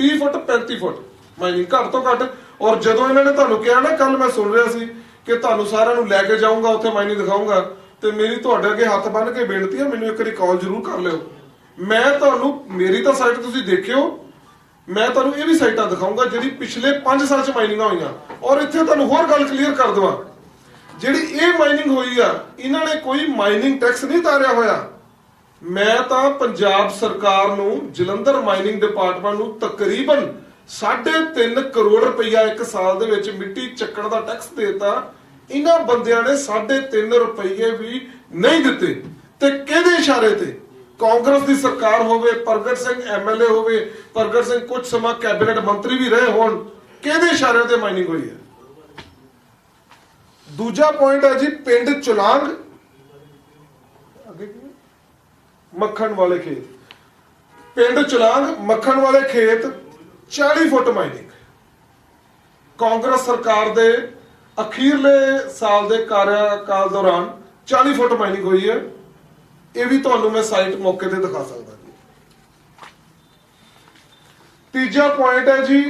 30 ਫੁੱਟ 35 ਫੁੱਟ ਮਾਈਨਿੰਗ ਘੱਟ ਤੋਂ ਘੱਟ। ਔਰ ਜਦੋਂ ਇਹਨਾਂ ਨੇ ਤੁਹਾਨੂੰ ਕਿਹਾ ਨਾ ਕੱਲ ਮੈਂ ਸੁਣ ਰਿਹਾ ਸੀ ਕਿ ਤੁਹਾਨੂੰ ਸਾਰਿਆਂ ਨੂੰ ਲੈ ਕੇ ਜਾਊਂਗਾ, ਉੱਥੇ ਮਾਈਨਿੰਗ ਦਿਖਾਊਂਗਾ, ਤੇ ਮੇਰੀ ਤੁਹਾਡੇ ਅੱਗੇ ਹੱਥ ਬੰਨ ਕੇ ਬੇਨਤੀ ਹੈ, ਮੈਨੂੰ ਇੱਕ ਵਾਰੀ ਜ਼ਰੂਰ ਕਰ ਲਿਓ। ਮੈਂ ਤੁਹਾਨੂੰ, ਮੇਰੀ ਤਾਂ ਸਾਈਟ ਤੁਸੀਂ ਦੇਖਿਓ ਮੈਂ ਤੁਹਾਨੂੰ ਇਹ ਵੀ ਸਾਈਟਾਂ ਦਿਖਾਊਂਗਾ ਜਿਹੜੀ ਪਿਛਲੇ 5 ਸਾਲ ਚ ਮਾਈਨਿੰਗਾਂ ਹੋਈਆਂ। ਔਰ ਇੱਥੇ ਤੁਹਾਨੂੰ ਹੋਰ ਗੱਲ ਕਲੀਅਰ ਕਰ ਦਵਾਂ। ਜਿਹੜੀ ਇਹ ਮਾਈਨਿੰਗ ਹੋਈ ਆ, ਇਹਨਾਂ ਨੇ ਕੋਈ ਮਾਈਨਿੰਗ ਟੈਕਸ ਨਹੀਂ ਤਾਰਿਆ ਹੋਇਆ। ਮੈਂ ਤਾਂ ਪੰਜਾਬ ਸਰਕਾਰ ਨੂੰ, ਜਲੰਧਰ ਮਾਈਨਿੰਗ ਡਿਪਾਰਟਮੈਂਟ ਨੂੰ ਤਕਰੀਬਨ 3.5 ਕਰੋੜ ਰੁਪਈਆ ਇੱਕ ਸਾਲ ਦੇ ਵਿੱਚ ਮਿੱਟੀ ਚੱਕਣ ਦਾ ਟੈਕਸ ਦੇਤਾ। ਇਹਨਾਂ ਬੰਦਿਆਂ ਨੇ 3.5 ਰੁਪਈਏ ਵੀ ਨਹੀਂ ਦਿੱਤੇ। ਤੇ ਕਿਹਦੇ ਇਸ਼ਾਰੇ ਤੇ? ਕਾਂਗਰਸ ਦੀ ਸਰਕਾਰ ਹੋਵੇ, ਪ੍ਰਗਟ ਸਿੰਘ ਐਮਐਲਏ ਹੋਵੇ, ਪ੍ਰਗਟ ਸਿੰਘ ਕੁਝ ਸਮਾਂ ਕੈਬਨਿਟ ਮੰਤਰੀ ਵੀ ਰਹੇ ਹੋਣ, ਕਿਹਦੇ ਇਸ਼ਾਰੇ ਤੇ ਮਾਈਨਿੰਗ ਹੋਈ ਹੈ? ਦੂਜਾ ਪੁਆਇੰਟ ਹੈ ਜੀ ਪਿੰਡ ਚੁਲਾਂਗ, ਮੱਖਣ ਵਾਲੇ ਖੇਤ। ਪਿੰਡ ਚੁਲਾਂਗ, ਮੱਖਣ ਵਾਲੇ ਖੇਤ 40 ਫੁੱਟ ਮਾਈਨਿੰਗ। ਕਾਂਗਰਸ ਸਰਕਾਰ ਦੇ ਅਖੀਰਲੇ ਸਾਲ ਦੇ ਕਾਰਜਕਾਲ ਦੌਰਾਨ 40 ਫੁੱਟ ਮਾਈਨਿੰਗ ਹੋਈ ਹੈ। ਇਹ ਵੀ ਤੁਹਾਨੂੰ ਮੈਂ ਸਾਈਟ ਮੌਕੇ ਤੇ ਦਿਖਾ ਸਕਦਾ ਜੀ। ਤੀਜਾ ਪੁਆਇੰਟ ਹੈ ਜੀ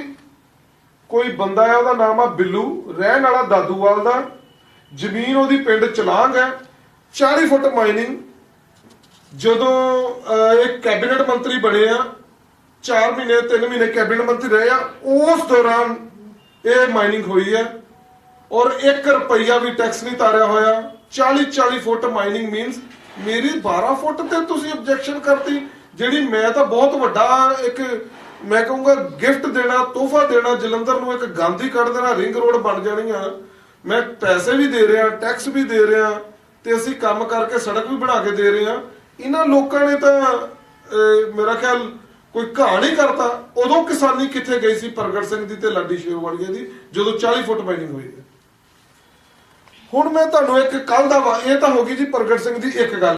ਕੋਈ ਬੰਦਾ ਹੈ ਉਹਦਾ ਨਾਮ ਆ ਬਿੱਲੂ ਰਹਿਣ ਵਾਲਾ ਦਾਦੂਵਾਲ ਦਾ ਜ਼ਮੀਨ ਉਹਦੀ ਪਿੰਡ ਚਲਾਂਗ ਹੈ 40 ਫੁੱਟ ਮਾਈਨਿੰਗ ਜਦੋਂ ਅਹ, ਇਹ ਕੈਬਨਿਟ ਮੰਤਰੀ ਬਣੇ ਆ 4 ਮਹੀਨੇ 3 ਮਹੀਨੇ ਕੈਬਨਿਟ ਮੰਤਰੀ ਰਹੇ ਆ ਉਸ ਦੌਰਾਨ ਇਹ ਮਾਈਨਿੰਗ ਹੋਈ ਹੈ ਔਰ 1 ਰੁਪਈਆ ਵੀ ਟੈਕਸ ਨਹੀਂ ਤਾਰਿਆ ਹੋਇਆ 40 40 ਫੁੱਟ ਮਾਈਨਿੰਗ ਮੀਨਸ ਮੇਰੀ 12 ਫੁੱਟ ਤੇ ਤੁਸੀਂ ਆਬਜੈਕਸ਼ਨ ਕਰਤੀ। ਜਿਹੜੀ ਮੈਂ ਤਾਂ ਬਹੁਤ ਵੱਡਾ ਇੱਕ, ਮੈਂ ਕਹੂੰਗਾ ਗਿਫਟ ਦੇਣਾ, ਤੋਹਫਾ ਦੇਣਾ, ਜਲੰਧਰ ਨੂੰ ਇੱਕ ਗਾਂਧੀ ਕੱਢ ਦੇਣਾ ਰਿੰਗ ਰੋਡ ਬਣ ਜਾਣੀ ਆ ਮੈਂ ਪੈਸੇ ਵੀ ਦੇ ਰਿਹਾ ਟੈਕਸ ਵੀ ਦੇ ਰਿਹਾ ਤੇ ਅਸੀਂ ਕੰਮ ਕਰਕੇ ਸੜਕ ਵੀ ਬਣਾ ਕੇ ਦੇ ਰਹੇ ਆ ਇਹਨਾਂ ਲੋਕਾਂ ਨੇ ਤਾਂ ਮੇਰਾ ਖਿਆਲ ਕੋਈ ਘਾਣ ਹੀ ਕਰਤਾ। ਉਦੋਂ ਕਿਸਾਨੀ ਕਿੱਥੇ ਗਈ ਸੀ? ਪ੍ਰਗਟ ਸਿੰਘ ਦੀ ਤੇ ਲਾਡੀ ਸ਼ੇਰ ਵਾਲੀਆਂ ਦੀ, ਜਦੋਂ 40 ਫੁੱਟ ਮਾਈਨਿੰਗ ਹੋਈ। ਹੁਣ ਮੈਂ ਤੁਹਾਨੂੰ ਇੱਕ ਕੱਲ ਦਾ ਵਾ- ਇਹ ਤਾਂ ਹੋ ਗਈ ਜੀ ਪ੍ਰਗਟ ਸਿੰਘ ਦੀ ਇੱਕ ਗੱਲ।